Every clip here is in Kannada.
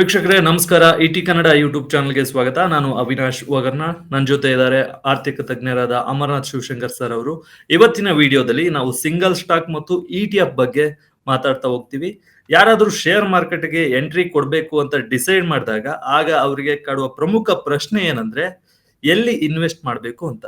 ವೀಕ್ಷಕರೇ, ನಮಸ್ಕಾರ. ಇಟಿ ಕನ್ನಡ ಯೂಟ್ಯೂಬ್ ಚಾನಲ್ಗೆ ಸ್ವಾಗತ. ನಾನು ಅವಿನಾಶ್ ವಗರ್ನ ನನ್ನ ಜೊತೆ ಇದ್ದಾರೆ ಆರ್ಥಿಕ ತಜ್ಞರಾದ ಅಮರನಾಥ್ ಶಿವಶಂಕರ್ ಸರ್ ಅವರು. ಇವತ್ತಿನ ವಿಡಿಯೋದಲ್ಲಿ ನಾವು ಸಿಂಗಲ್ ಸ್ಟಾಕ್ ಮತ್ತು ಇ ಟಿ ಎಫ್ ಬಗ್ಗೆ ಮಾತಾಡ್ತಾ ಹೋಗ್ತೀವಿ. ಯಾರಾದ್ರೂ ಶೇರ್ ಮಾರ್ಕೆಟ್ಗೆ ಎಂಟ್ರಿ ಕೊಡಬೇಕು ಅಂತ ಡಿಸೈಡ್ ಮಾಡಿದಾಗ ಆಗ ಅವರಿಗೆ ಕಾಡುವ ಪ್ರಮುಖ ಪ್ರಶ್ನೆ ಏನಂದ್ರೆ ಎಲ್ಲಿ ಇನ್ವೆಸ್ಟ್ ಮಾಡಬೇಕು ಅಂತ.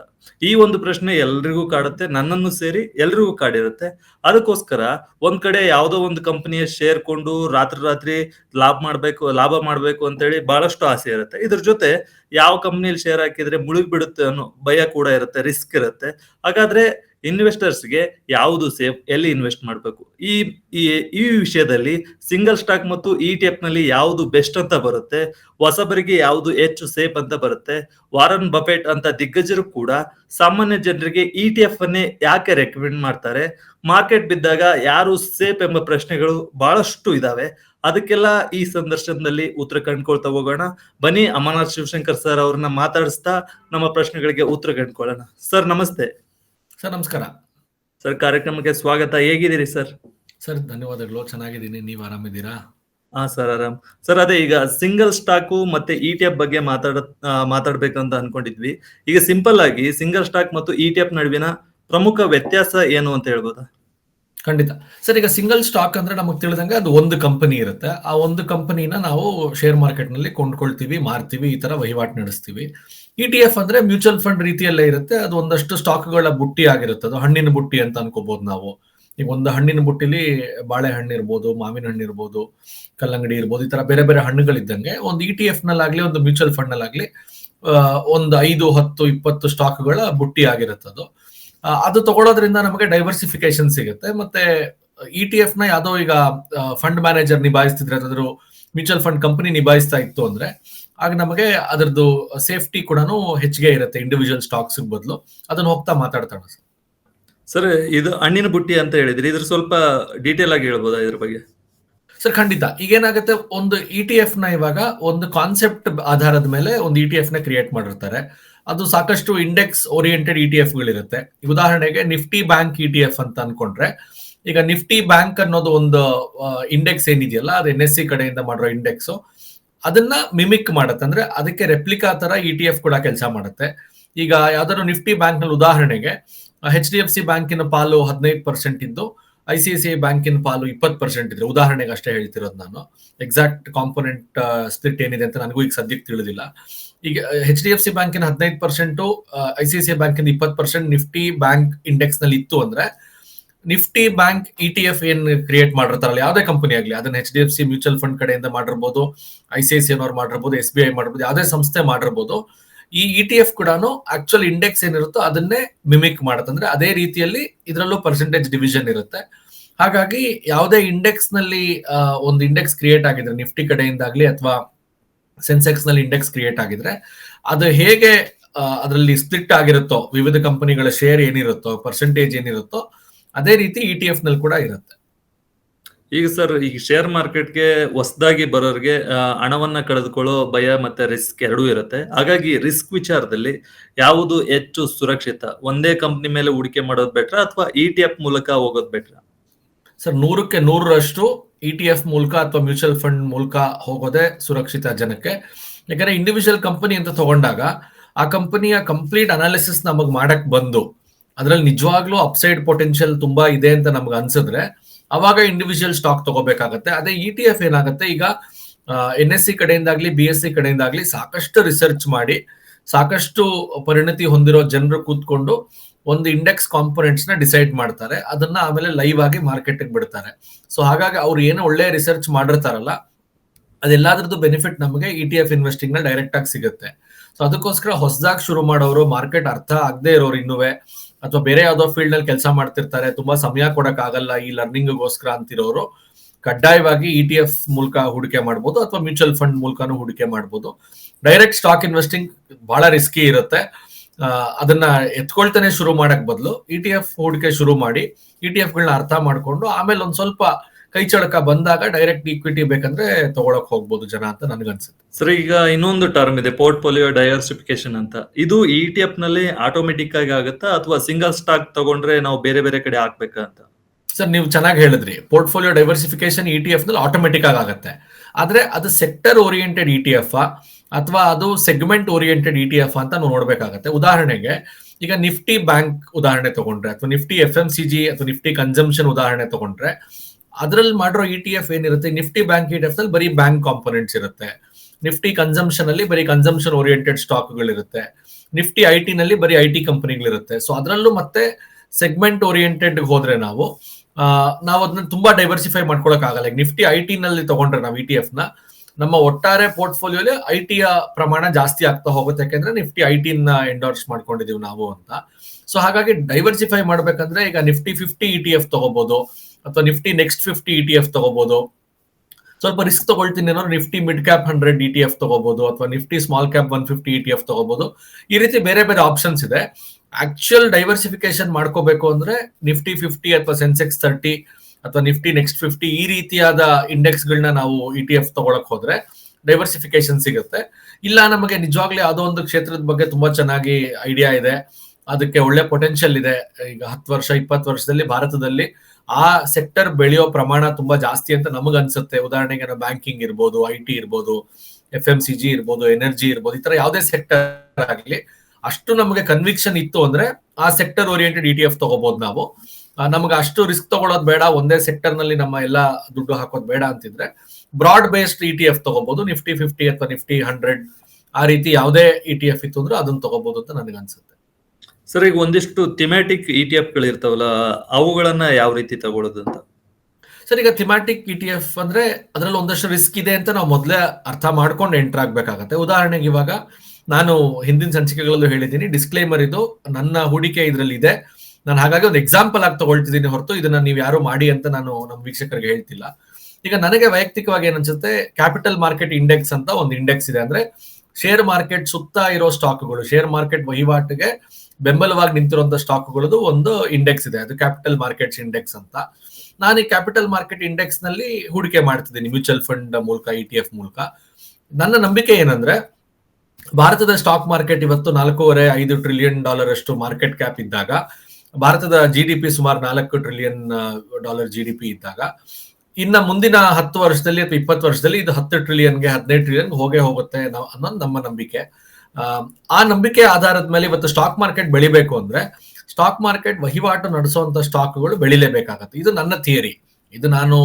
ಈ ಒಂದು ಪ್ರಶ್ನೆ ಎಲ್ರಿಗೂ ಕಾಡುತ್ತೆ, ನನ್ನನ್ನು ಸೇರಿ ಎಲ್ರಿಗೂ ಕಾಡಿರುತ್ತೆ. ಅದಕ್ಕೋಸ್ಕರ ಒಂದ್ ಕಡೆ ಯಾವುದೋ ಒಂದು ಕಂಪನಿಯ ಶೇರ್ ಕೊಂಡು ರಾತ್ರಿ ರಾತ್ರಿ ಲಾಭ ಮಾಡಬೇಕು ಲಾಭ ಮಾಡಬೇಕು ಅಂತೇಳಿ ಬಹಳಷ್ಟು ಆಸೆ ಇರುತ್ತೆ. ಇದ್ರ ಜೊತೆ ಯಾವ ಕಂಪ್ನಿಯಲ್ಲಿ ಶೇರ್ ಹಾಕಿದ್ರೆ ಮುಳುಗಿ ಬಿಡುತ್ತೆ ಅನ್ನೋ ಭಯ ಕೂಡ ಇರುತ್ತೆ, ರಿಸ್ಕ್ ಇರುತ್ತೆ. ಹಾಗಾದ್ರೆ ಇನ್ವೆಸ್ಟರ್ಸ್ಗೆ ಯಾವುದು ಸೇಫ್ ಎಲ್ಲಿ ಇನ್ವೆಸ್ಟ್ ಮಾಡಬೇಕು? ಈ ಈ ವಿಷಯದಲ್ಲಿ ಸಿಂಗಲ್ ಸ್ಟಾಕ್ ಮತ್ತು ಇ ಟಿ ಎಫ್ನಲ್ಲಿ ಯಾವುದು ಬೆಸ್ಟ್ ಅಂತ ಬರುತ್ತೆ, ಹೊಸಬರಿಗೆ ಯಾವುದು ಹೆಚ್ಚು ಸೇಫ್ ಅಂತ ಬರುತ್ತೆ ವಾರನ್ ಬಫೆಟ್ ಅಂತ ದಿಗ್ಗಜರು ಕೂಡ ಸಾಮಾನ್ಯ ಜನರಿಗೆ ಇ ಟಿ ಎಫ್ ಅನ್ನೇ ಯಾಕೆ ರೆಕಮೆಂಡ್ ಮಾಡ್ತಾರೆ? ಮಾರ್ಕೆಟ್ ಬಿದ್ದಾಗ ಯಾರು ಸೇಫ್ ಎಂಬ ಪ್ರಶ್ನೆಗಳು ಬಹಳಷ್ಟು ಇದಾವೆ. ಅದಕ್ಕೆಲ್ಲ ಈ ಸಂದರ್ಶನದಲ್ಲಿ ಉತ್ತರ ಕಂಡ್ಕೊಳ್ತಾ ಹೋಗೋಣ. ಬನ್ನಿ ಅಮರನಾಥ್ ಶಿವಶಂಕರ್ ಸರ್ ಅವ್ರನ್ನ ಮಾತಾಡಿಸ್ತಾ ನಮ್ಮ ಪ್ರಶ್ನೆಗಳಿಗೆ ಉತ್ತರ ಕಂಡ್ಕೊಳ್ಳೋಣ. ಸರ್, ನಮಸ್ತೆ. ಸರ್ ನಮಸ್ಕಾರ. ಸರ್ ಕಾರ್ಯಕ್ರಮಕ್ಕೆ ಸ್ವಾಗತ. ಹೇಗಿದ್ದೀರಿ ಸರ್? ಸರ್ ಧನ್ಯವಾದಗಳು. ಚೆನ್ನಾಗಿದ್ದೀನಿ. ನೀವು ಆರಾಮಿದ್ದೀರಾ? ಹಾ ಸರ್ ಆರಾಮ್. ಸರ್ ಅದೇ ಈಗ ಸಿಂಗಲ್ ಸ್ಟಾಕು ಮತ್ತೆ ಇ ಟಿ ಎಫ್ ಬಗ್ಗೆ ಮಾತಾಡ ಮಾತಾಡ್ಬೇಕು ಮಾತಾಡ್ಬೇಕಂತ ಅನ್ಕೊಂಡಿದ್ವಿ. ಈಗ ಸಿಂಪಲ್ ಆಗಿ ಸಿಂಗಲ್ ಸ್ಟಾಕ್ ಮತ್ತು ಇ ಟಿ ಎಫ್ ನಡುವಿನ ಪ್ರಮುಖ ವ್ಯತ್ಯಾಸ ಏನು ಅಂತ ಹೇಳ್ಬೋದಾ? ಖಂಡಿತ. ಸರ್, ಈಗ ಸಿಂಗಲ್ ಸ್ಟಾಕ್ ಅಂದ್ರೆ ನಮಗೆ ತಿಳಿದಂಗೆ ಅದು ಒಂದು ಕಂಪನಿ ಇರುತ್ತೆ. ಆ ಒಂದು ಕಂಪನಿನ ನಾವು ಶೇರ್ ಮಾರ್ಕೆಟ್ನಲ್ಲಿ ಕೊಂಡ್ಕೊಳ್ತೀವಿ, ಮಾರ್ತೀವಿ, ಈ ತರ ವಹಿವಾಟು ನಡೆಸ್ತೀವಿ. ಇ ಟಿ ಎಫ್ ಅಂದ್ರೆ ಮ್ಯೂಚುವಲ್ ಫಂಡ್ ರೀತಿಯಲ್ಲೇ ಇರುತ್ತೆ. ಅದು ಒಂದಷ್ಟು ಸ್ಟಾಕ್ಗಳ ಬುಟ್ಟಿ ಆಗಿರುತ್ತೆ. ಅದು ಹಣ್ಣಿನ ಬುಟ್ಟಿ ಅಂತ ಅನ್ಕೋಬಹುದು ನಾವು. ಈಗ ಒಂದು ಹಣ್ಣಿನ ಬುಟ್ಟಿಲಿ ಬಾಳೆಹಣ್ಣು ಇರ್ಬೋದು, ಮಾವಿನ ಹಣ್ಣು ಇರ್ಬೋದು, ಕಲ್ಲಂಗಡಿ ಇರ್ಬೋದು, ಈ ತರ ಬೇರೆ ಬೇರೆ ಹಣ್ಣುಗಳಿದ್ದಂಗೆ ಒಂದು ಇ ಟಿ ಎಫ್ ನಲ್ಲಾಗ್ಲಿ, ಒಂದು ಮ್ಯೂಚುವಲ್ ಫಂಡ್ ನಲ್ಲಾಗ್ಲಿ ಒಂದು ಐದು, ಹತ್ತು, ಇಪ್ಪತ್ತು ಸ್ಟಾಕ್ಗಳ ಬುಟ್ಟಿ ಆಗಿರುತ್ತೆ ಅದು ಅದು ತಗೊಳ್ಳೋದ್ರಿಂದ ನಮಗೆ ಡೈವರ್ಸಿಫಿಕೇಶನ್ ಸಿಗುತ್ತೆ. ಮತ್ತೆ ಇ ಟಿ ಎಫ್ನ ಯಾವುದೋ ಈಗ ಫಂಡ್ ಮ್ಯಾನೇಜರ್ ನಿಭಾಯಿಸ್ತಿದ್ರೆ ಅದಾದ್ರೂ ಮ್ಯೂಚುವಲ್ ಫಂಡ್ ಕಂಪನಿ ನಿಭಾಯಿಸ್ತಾ ಇತ್ತು ಅಂದ್ರೆ ಆಗ ನಮಗೆ ಅದರದ್ದು ಸೇಫ್ಟಿ ಕೂಡ ಹೆಚ್ಚಿಗೆ ಇರುತ್ತೆ ಇಂಡಿವಿಜುವಲ್ ಸ್ಟಾಕ್ಸ್ ಬದಲು. ಅದನ್ನ ಹೋಗ್ತಾ ಮಾತಾಡ್ತಾನೆ ಸರ್. ಸರ್ ಇದು ಹಣ್ಣಿನ ಬುಟ್ಟಿ ಅಂತ ಹೇಳಿದ್ರಿ. ಇದ್ರ ಸ್ವಲ್ಪ ಡೀಟೇಲ್ ಆಗಿ ಹೇಳ್ಬೋದಾ ಇದ್ರ ಬಗ್ಗೆ? ಸರ್ ಖಂಡಿತ. ಈಗೇನಾಗುತ್ತೆ ಒಂದು ಇ ಟಿ ಎಫ್ನ ಇವಾಗ ಒಂದು ಕಾನ್ಸೆಪ್ಟ್ ಆಧಾರದ ಮೇಲೆ ಒಂದು ಇ ಟಿ ಎಫ್ನ ಕ್ರಿಯೇಟ್ ಮಾಡಿರ್ತಾರೆ. ಅದು ಸಾಕಷ್ಟು index oriented E T F ಗಳಿರುತ್ತೆ ಉದಾಹರಣೆಗೆ Nifty bank E T F ಅಂತ ಅನ್ಕೊಂಡ್ರೆ, ಈಗ ನಿಫ್ಟಿ ಬ್ಯಾಂಕ್ ಅನ್ನೋದು ಒಂದು ಇಂಡೆಕ್ಸ್ ಏನಿದೆಯಲ್ಲ, ಅದು ಎನ್ ಎಸ್ ಸಿ ಕಡೆಯಿಂದ ಮಾಡಿರೋ ಇಂಡೆಕ್ಸ್, ಅದನ್ನ ಮಿಮಿಕ್ ಮಾಡುತ್ತೆ. ಅಂದ್ರೆ ಅದಕ್ಕೆ ರೆಪ್ಲಿಕಾ ತರ ಇ ಟಿ ಎಫ್ ಕೂಡ ಕೆಲಸ ಮಾಡುತ್ತೆ. ಈಗ ಯಾವ್ದಾದ್ರು ನಿಫ್ಟಿ ಬ್ಯಾಂಕ್ನಲ್ಲಿ ಉದಾಹರಣೆಗೆ, ಎಚ್ ಡಿ ಎಫ್ ಸಿ ಬ್ಯಾಂಕಿನ ಪಾಲು ಹದಿನೈದು ಪರ್ಸೆಂಟ್ ಇದ್ದು, I C I C I ಬ್ಯಾಂಕಿನ ಪಾಲು ಇಪ್ಪತ್ತು ಪರ್ಸೆಂಟ್ ಇದ್ರೆ, ಉದಾಹರಣೆಗೆ ಅಷ್ಟೇ ಹೇಳ್ತಿರೋದು ನಾನು. ಎಕ್ಸಾಕ್ಟ್ ಕಾಂಪೊನೆಂಟ್ ಸ್ಪ್ಲಿಟ್ ಏನಿದೆ ಅಂತ ನನಗೂ ಈಗ ಸದ್ಯಕ್ಕೆ ತಿಳಿದಿಲ್ಲ. ಈಗ ಎಚ್ ಡಿ ಎಫ್ ಸಿ ಬ್ಯಾಂಕಿನ ಹದಿನೈದು percent I C I C ಬ್ಯಾಂಕಿನ ಇಪ್ಪತ್ತು ಪರ್ಸೆಂಟ್ ನಿಫ್ಟಿ ಬ್ಯಾಂಕ್ ಇಂಡೆಕ್ಸ್ನಲ್ಲಿ ಇತ್ತು ಅಂದ್ರೆ, Nifty bank E T F ಏನ್ ಕ್ರಿಯೇಟ್ ಮಾಡಿರ್ತಾರಲ್ಲ, ಯಾವುದೇ ಕಂಪನಿ ಆಗಲಿ, ಅದನ್ನ H D F C mutual fund ಕಡೆಯಿಂದ ಮಾಡಿರ್ಬೋದು ಐ ಸಿ ಐ ಸಿ ಅವ್ರು ಮಾಡಿರ್ಬೋದು ಎಸ್ ಬಿ ಐ ಮಾಡಿರ್ಬೋದು, ಯಾವುದೇ ಸಂಸ್ಥೆ ಮಾಡಿರ್ಬೋದು, ಈ ಇ ಟಿ ಎಫ್ ಕೂಡ ಆಕ್ಚುಲ್ ಇಂಡೆಕ್ಸ್ ಏನಿರುತ್ತೋ ಅದನ್ನೇ ಮಿಮಿಕ್ ಮಾಡುತ್ತೆ. ಅಂದ್ರೆ ಅದೇ ರೀತಿಯಲ್ಲಿ ಇದರಲ್ಲೂ ಪರ್ಸೆಂಟೇಜ್ ಡಿವಿಷನ್ ಇರುತ್ತೆ. ಹಾಗಾಗಿ ಯಾವುದೇ ಇಂಡೆಕ್ಸ್ನಲ್ಲಿ ಒಂದು ಇಂಡೆಕ್ಸ್ ಕ್ರಿಯೇಟ್ ಆಗಿದ್ರೆ, ನಿಫ್ಟಿ ಕಡೆಯಿಂದಾಗ್ಲಿ ಅಥವಾ ಸೆನ್ಸೆಕ್ಸ್ನಲ್ಲಿ ಇಂಡೆಕ್ಸ್ ಕ್ರಿಯೇಟ್ ಆಗಿದ್ರೆ, ಅದು ಹೇಗೆ ಅದರಲ್ಲಿ ಸ್ಪ್ಲಿಟ್ ಆಗಿರುತ್ತೋ, ವಿವಿಧ ಕಂಪನಿಗಳ ಶೇರ್ ಏನಿರುತ್ತೋ ಪರ್ಸೆಂಟೇಜ್ ಏನಿರುತ್ತೋ, ಅದೇ ರೀತಿ ಇ ಟಿ ಎಫ್ನಲ್ಲಿ ಕೂಡ ಇರುತ್ತೆ. ಈಗ ಸರ್ ಈಗ ಶೇರ್ ಮಾರ್ಕೆಟ್ಗೆ ಹೊಸದಾಗಿ ಬರೋರಿಗೆ ಹಣವನ್ನ ಕಳೆದುಕೊಳ್ಳೋ ಭಯ ಮತ್ತೆ ರಿಸ್ಕ್ ಎರಡೂ ಇರುತ್ತೆ. ಹಾಗಾಗಿ ರಿಸ್ಕ್ ವಿಚಾರದಲ್ಲಿ ಯಾವುದು ಹೆಚ್ಚು ಸುರಕ್ಷಿತ? ಒಂದೇ ಕಂಪ್ನಿ ಮೇಲೆ ಹೂಡಿಕೆ ಮಾಡೋದು ಬೆಟ್ರ ಅಥವಾ ಇ ಟಿ ಎಫ್ ಮೂಲಕ ಹೋಗೋದು ಬೆಟ್ರ ಸರ್, ನೂರಕ್ಕೆ ನೂರರಷ್ಟು ಇ ಟಿ ಎಫ್ ಮೂಲಕ ಅಥವಾ ಮ್ಯೂಚುವಲ್ ಫಂಡ್ ಮೂಲಕ ಹೋಗೋದೇ ಸುರಕ್ಷಿತ ಜನಕ್ಕೆ. ಯಾಕಂದ್ರೆ ಇಂಡಿವಿಜುವಲ್ ಕಂಪನಿ ಅಂತ ತಗೊಂಡಾಗ ಆ ಕಂಪನಿಯ ಕಂಪ್ಲೀಟ್ ಅನಾಲಿಸಿಸ್ ನಮಗ್ ಮಾಡಕ್ ಬಂದು, ಅದ್ರಲ್ಲಿ ನಿಜವಾಗ್ಲೂ ಅಪ್ಸೈಡ್ ಪೊಟೆನ್ಷಿಯಲ್ ತುಂಬಾ ಇದೆ ಅಂತ ನಮ್ಗೆ ಅನ್ಸಿದ್ರೆ ಅವಾಗ ಇಂಡಿವಿಜುವಲ್ ಸ್ಟಾಕ್ ತಗೋಬೇಕಾಗತ್ತೆ. ಅದೇ ಇ ಟಿ ಎಫ್ ಏನಾಗುತ್ತೆ? ಈಗ ಎನ್ ಎಸ್ ಸಿ ಕಡೆಯಿಂದಾಗ್ಲಿ ಬಿ ಎಸ್ ಸಿ ಕಡೆಯಿಂದಾಗ್ಲಿ ಸಾಕಷ್ಟು ರಿಸರ್ಚ್ ಮಾಡಿ ಸಾಕಷ್ಟು ಪರಿಣತಿ ಹೊಂದಿರೋ ಜನರು ಕೂತ್ಕೊಂಡು ಒಂದು ಇಂಡೆಕ್ಸ್ ಕಾಂಪೊನೆಂಟ್ಸ್ನ ಡಿಸೈಡ್ ಮಾಡ್ತಾರೆ. ಅದನ್ನ ಆಮೇಲೆ ಲೈವ್ ಆಗಿ ಮಾರ್ಕೆಟ್ ಬಿಡ್ತಾರೆ. ಸೊ ಹಾಗಾಗಿ ಅವ್ರು ಏನು ಒಳ್ಳೆ ರಿಸರ್ಚ್ ಮಾಡಿರ್ತಾರಲ್ಲ, ಅದೆಲ್ಲದ್ರದ್ದು ಬೆನಿಫಿಟ್ ನಮಗೆ ಇ ಟಿ ಎಫ್ ಇನ್ವೆಸ್ಟಿಂಗ್ನ ಡೈರೆಕ್ಟ್ ಆಗಿ ಸಿಗುತ್ತೆ. ಸೊ ಅದಕ್ಕೋಸ್ಕರ ಹೊಸದಾಗಿ ಶುರು ಮಾಡೋರು ಮಾರ್ಕೆಟ್ ಅರ್ಥ ಆಗದೆ ಇರೋರು ಇನ್ನುವೆ, ಅಥವಾ ಬೇರೆ ಯಾವ್ದೋ ಫೀಲ್ಡ್ನಲ್ಲಿ ಕೆಲಸ ಮಾಡ್ತಿರ್ತಾರೆ, ತುಂಬಾ ಸಮಯ ಕೊಡಕ್ ಆಗಲ್ಲ ಈ ಲರ್ನಿಂಗ್ಗೋಸ್ಕರ ಅಂತಿರೋರು, ಕಡ್ಡಾಯವಾಗಿ ಇ ಟಿ ಎಫ್ ಮೂಲಕ ಹೂಡಿಕೆ ಮಾಡ್ಬೋದು, ಅಥವಾ ಮ್ಯೂಚುವಲ್ ಫಂಡ್ ಮೂಲಕನೂ ಹೂಡಿಕೆ ಮಾಡ್ಬೋದು. ಡೈರೆಕ್ಟ್ ಸ್ಟಾಕ್ ಇನ್ವೆಸ್ಟಿಂಗ್ ಬಹಳ ರಿಸ್ಕಿ ಇರುತ್ತೆ. ಅದನ್ನ ಎತ್ಕೊಳ್ತಾನೆ ಶುರು ಮಾಡಕ್ ಬದಲು ಇ ಟಿ ಎಫ್ ಹೂಡಿಕೆ ಶುರು ಮಾಡಿ ಇ ಟಿ ಎಫ್ ಗಳನ್ನ ಅರ್ಥ ಮಾಡ್ಕೊಂಡು ಆಮೇಲೆ ಒಂದ್ ಸ್ವಲ್ಪ ಕೈ ಚಳಕ ಬಂದಾಗ ಡೈರೆಕ್ಟ್ ಈಕ್ವಿಟಿ ಬೇಕಂದ್ರೆ ತಗೊಳಕ್ ಹೋಗ್ಬೋದು ಜನ ಅಂತ ನನ್ಗನ್ಸುತ್ತೆ ಸರ್ ಈಗ ಇನ್ನೊಂದು ಟರ್ಮ್ ಇದೆ ಪೋರ್ಟ್ಫೋಲಿಯೋ ಡೈವರ್ಸಿಫಿಕೇಶನ್ ಅಂತ. ಇದು ಇ ಟಿ ಎಫ್ನಲ್ಲಿ ಆಟೋಮೆಟಿಕ್ ಆಗಿ ಆಗುತ್ತಾ ಅಥವಾ ಸಿಂಗಲ್ ಸ್ಟಾಕ್ ತಗೊಂಡ್ರೆ ನಾವು ಬೇರೆ ಬೇರೆ ಕಡೆ ಹಾಕ್ಬೇಕಾ ಅಂತ? ಸರ್ ನೀವು ಚೆನ್ನಾಗಿ ಹೇಳಿದ್ರಿ. ಪೋರ್ಟ್ಫೋಲಿಯೋ ಡೈವರ್ಸಿಫಿಕೇಶನ್ ಇ ಟಿ ಎಫ್ನಲ್ಲಿ ಆಟೋಮೆಟಿಕ್ ಆಗಿ ಆಗುತ್ತೆ. ಆದ್ರೆ ಅದು sector oriented E T F ಅಥವಾ ಅದು segment oriented E T F ಅಂತ ನಾವು ನೋಡ್ಬೇಕಾಗತ್ತೆ. ಉದಾಹರಣೆಗೆ, ಈಗ ನಿಫ್ಟಿ ಬ್ಯಾಂಕ್ ಉದಾಹರಣೆ ತಗೊಂಡ್ರೆ, ಅಥವಾ Nifty F M C G ಅಥವಾ ನಿಫ್ಟಿ ಕನ್ಸಂಪ್ಷನ್ ಉದಾಹರಣೆ ತಗೊಂಡ್ರೆ, ಅದ್ರಲ್ಲಿ ಮಾಡಿರೋ ಇ ಟಿ ಎಫ್ ಏನಿರುತ್ತೆ? ನಿಫ್ಟಿ ಬ್ಯಾಂಕ್ ಇ ಟಿ ಎಫ್ನಲ್ಲಿ ಬರೀ ಬ್ಯಾಂಕ್ ಕಾಂಪೊನೆಂಟ್ಸ್ ಇರುತ್ತೆ. ನಿಫ್ಟಿ ಕನ್ಸಂಪ್ಷನ್ ಅಲ್ಲಿ ಬರೀ ಕನ್ಸಂಪ್ಷನ್ ಓರಿಯೆಂಟೆಡ್ ಸ್ಟಾಕ್ಗಳಿರುತ್ತೆ ನಿಫ್ಟಿ ಐ ಟಿ ನಲ್ಲಿ ಬರೀ ಐ ಟಿ ಕಂಪನಿಗಳಿರುತ್ತೆ ಸೊ ಅದರಲ್ಲೂ ಮತ್ತೆ ಸೆಗ್ಮೆಂಟ್ ಓರಿಯೆಂಟೆಡ್ ಹೋದ್ರೆ ನಾವು ನಾವು ಅದನ್ನ ತುಂಬಾ ಡೈವರ್ಸಿಫೈ ಮಾಡ್ಕೊಳಕ್ ಆಗಲ್ಲ ನಿಫ್ಟಿ ಐ ಟಿ ನಲ್ಲಿ ತಗೊಂಡ್ರೆ ನಾವು ಇ ಟಿ ಎಫ್ನ ನಮ್ಮ ಒಟ್ಟಾರೆ ಪೋರ್ಟ್ಫೋಲಿಯೋಲಿ ಐ ಟಿಯ ಪ್ರಮಾಣ ಜಾಸ್ತಿ ಆಗ್ತಾ ಹೋಗುತ್ತೆ. ಯಾಕೆಂದ್ರೆ ನಿಫ್ಟಿ ಐ ಟಿನ ಎಂಡೋರ್ಸ್ ಮಾಡ್ಕೊಂಡಿದೀವಿ ನಾವು ಅಂತ. ಸೊ ಹಾಗಾಗಿ ಡೈವರ್ಸಿಫೈ ಮಾಡ್ಬೇಕಂದ್ರೆ ಈಗ Nifty fifty E T F ತಗೋಬಹುದು ಅಥವಾ Nifty next fifty E T F ತಗೋಬಹುದು ಸ್ವಲ್ಪ ರಿಸ್ಕ್ ತಗೊಳ್ತೀನಿ ಅನ್ನೋ Nifty mid cap hundred E T F ತಗೋಬಹುದು ಅಥವಾ Nifty small cap one fifty E T F ತಗೋಬಹುದು ಈ ರೀತಿ ಬೇರೆ ಬೇರೆ ಆಪ್ಷನ್ಸ್ ಇದೆ. ಆಕ್ಚುಯಲ್ ಡೈವರ್ಸಿಫಿಕೇಶನ್ ಮಾಡ್ಕೋಬೇಕು ಅಂದ್ರೆ ನಿಫ್ಟಿ ಫಿಫ್ಟಿ ಅಥವಾ ಸೆನ್ಸೆಕ್ಸ್ ತರ್ಟಿ ಅಥವಾ ನಿಫ್ಟಿ ನೆಕ್ಸ್ಟ್ ಫಿಫ್ಟಿ ಈ ರೀತಿಯಾದ ಇಂಡೆಕ್ಸ್ ಗಳನ್ನ ನಾವು ಇ ಟಿ ಎಫ್ ತಗೊಳಕ್ ಹೋದ್ರೆ ಡೈವರ್ಸಿಫಿಕೇಶನ್ ಸಿಗುತ್ತೆ. ಇಲ್ಲ, ನಮಗೆ ನಿಜವಾಗ್ಲೂ ಯಾವುದೋ ಒಂದು ಕ್ಷೇತ್ರದ ಬಗ್ಗೆ ತುಂಬಾ ಚೆನ್ನಾಗಿ ಐಡಿಯಾ ಇದೆ. ಅದಕ್ಕೆ ಒಳ್ಳೆ ಪೊಟೆನ್ಷಿಯಲ್ ಇದೆ. ಈಗ ಹತ್ತು ವರ್ಷ, ಇಪ್ಪತ್ತು ವರ್ಷದಲ್ಲಿ ಭಾರತದಲ್ಲಿ ಆ ಸೆಕ್ಟರ್ ಬೆಳೆಯೋ ಪ್ರಮಾಣ ತುಂಬಾ ಜಾಸ್ತಿ ಅಂತ ನಮಗ್ ಅನ್ಸುತ್ತೆ. ಉದಾಹರಣೆಗೆ ನಾವು ಬ್ಯಾಂಕಿಂಗ್ ಇರ್ಬೋದು ಐ ಟಿ ಇರ್ಬೋದು ಎಫ್ ಎಂ ಸಿ ಜಿ ಇರ್ಬೋದು ಎನರ್ಜಿ ಇರ್ಬೋದು, ಈ ತರ ಯಾವುದೇ ಸೆಕ್ಟರ್ ಆಗಲಿ ಅಷ್ಟು ನಮಗೆ ಕನ್ವಿಕ್ಷನ್ ಇತ್ತು ಅಂದ್ರೆ ಆ sector oriented E T F ತಗೋಬಹುದು ನಾವು. ನಮಗೆ ಅಷ್ಟು ರಿಸ್ಕ್ ತಗೊಳ್ಳೋದು ಬೇಡ. ಒಂದೇ ಸೆಕ್ಟರ್ನಲ್ಲಿ ನಮ್ಮ ಎಲ್ಲ ದುಡ್ಡು ಹಾಕೋದು ಬೇಡ ಅಂತಿದ್ರೆ broad based E T F ತಗೋಬಹುದು ನಿಫ್ಟಿ ಫಿಫ್ಟಿ ಅಥವಾ ನಿಫ್ಟಿ ಹಂಡ್ರೆಡ್ ಆ ರೀತಿ ಯಾವುದೇ ಇ ಟಿ ಎಫ್ ಇತ್ತು ಅಂದ್ರೆ ಅದನ್ನ ತಗೋಬಹುದು ಅಂತ ನನಗೆ ಅನ್ಸುತ್ತೆ. ಸರ್ ಈಗ ಒಂದಿಷ್ಟು ಥಿಮ್ಯಾಟಿಕ್ ಇ ಟಿ ಎಫ್ ಗಳಿರ್ತಾವಲ್ಲ ಅವುಗಳನ್ನ ಯಾವ ರೀತಿ ತಗೊಳ್ಳೋದು ಅಂತ? ಸರ್ ಈಗ ಥಿಮ್ಯಾಟಿಕ್ ಇ ಟಿ ಎಫ್ ಅಂದ್ರೆ ಅದರಲ್ಲಿ ಒಂದಷ್ಟು ರಿಸ್ಕ್ ಇದೆ ಅಂತ ನಾವು ಮೊದಲೇ ಅರ್ಥ ಮಾಡ್ಕೊಂಡು ಎಂಟರ್ ಆಗ್ಬೇಕಾಗತ್ತೆ. ಉದಾಹರಣೆಗೆ ಇವಾಗ ನಾನು ಹಿಂದಿನ ಸಂಚಿಕೆಗಳಲ್ಲೂ ಹೇಳಿದ್ದೀನಿ. ಡಿಸ್ಕ್ಲೇಮರ್ ಇದು, ನನ್ನ ಹೂಡಿಕೆ ಇದರಲ್ಲಿ ಇದೆ ನಾನು ಹಾಗಾಗಿ ಒಂದು ಎಕ್ಸಾಂಪಲ್ ಆಗಿ ತಗೊಳ್ತಿದ್ದೀನಿ ಹೊರತು, ಇದನ್ನ ನೀವು ಯಾರು ಮಾಡಿ ಅಂತ ನಾನು ನಮ್ಮ ವೀಕ್ಷಕರಿಗೆ ಹೇಳ್ತಿಲ್ಲ. ಈಗ ನನಗೆ ವೈಯಕ್ತಿಕವಾಗಿ ಏನನ್ಸುತ್ತೆ ಕ್ಯಾಪಿಟಲ್ ಮಾರ್ಕೆಟ್ ಇಂಡೆಕ್ಸ್ ಅಂತ ಒಂದು ಇಂಡೆಕ್ಸ್ ಇದೆ. ಅಂದ್ರೆ ಶೇರ್ ಮಾರ್ಕೆಟ್ ಸುತ್ತ ಇರೋ ಸ್ಟಾಕ್ಗಳು ಶೇರ್ ಮಾರ್ಕೆಟ್ ವಹಿವಾಟಿಗೆ ಬೆಂಬಲವಾಗಿ ನಿಂತಿರುವಂತ ಸ್ಟಾಕ್ಗಳದು ಒಂದು ಇಂಡೆಕ್ಸ್ ಇದೆ. ಅದು ಕ್ಯಾಪಿಟಲ್ ಮಾರ್ಕೆಟ್ಸ್ ಇಂಡೆಕ್ಸ್ ಅಂತ. ನಾನು ಈ ಕ್ಯಾಪಿಟಲ್ ಮಾರ್ಕೆಟ್ ಇಂಡೆಕ್ಸ್ನಲ್ಲಿ ಹೂಡಿಕೆ ಮಾಡ್ತಿದ್ದೀನಿ ಮ್ಯೂಚುವಲ್ ಫಂಡ್ ಮೂಲಕ ಇ ಟಿ ಎಫ್ ಮೂಲಕ. ನನ್ನ ನಂಬಿಕೆ ಏನಂದ್ರೆ ಭಾರತದ ಸ್ಟಾಕ್ ಮಾರ್ಕೆಟ್ ಇವತ್ತು ನಾಲ್ಕೂವರೆ ಐದು ಟ್ರಿಲಿಯನ್ ಡಾಲರ್ ಅಷ್ಟು ಮಾರ್ಕೆಟ್ ಕ್ಯಾಪ್ ಇದ್ದಾಗ ಭಾರತದ ಜಿ ಡಿ ಪಿ ಸುಮಾರು ನಾಲ್ಕು trillion dollar G D P ಇದ್ದಾಗ ಇನ್ನ ಮುಂದಿನ ಹತ್ತು ವರ್ಷದಲ್ಲಿ ಅಥವಾ ಇಪ್ಪತ್ತು ವರ್ಷದಲ್ಲಿ ಇದು ಹತ್ತು ಟ್ರಿಲಿಯನ್ಗೆ ಹದಿನೈದು ಟ್ರಿಲಿಯನ್ ಹೋಗೇ ಹೋಗುತ್ತೆ ಅನ್ನೋದು ನಮ್ಮ ನಂಬಿಕೆ. ಆ, ಆ ನಂಬಿಕೆ ಆಧಾರದ ಮೇಲೆ ಇವತ್ತು ಸ್ಟಾಕ್ ಮಾರ್ಕೆಟ್ ಬೆಳಿಬೇಕು ಅಂದ್ರೆ ಸ್ಟಾಕ್ ಮಾರ್ಕೆಟ್ ವಹಿವಾಟು ನಡೆಸುವಂತ ಸ್ಟಾಕ್ಗಳು ಬೆಳಿಲೇಬೇಕಾಗತ್ತೆ. ಇದು ನನ್ನ ಥಿಯರಿ ಇದು ನಾನು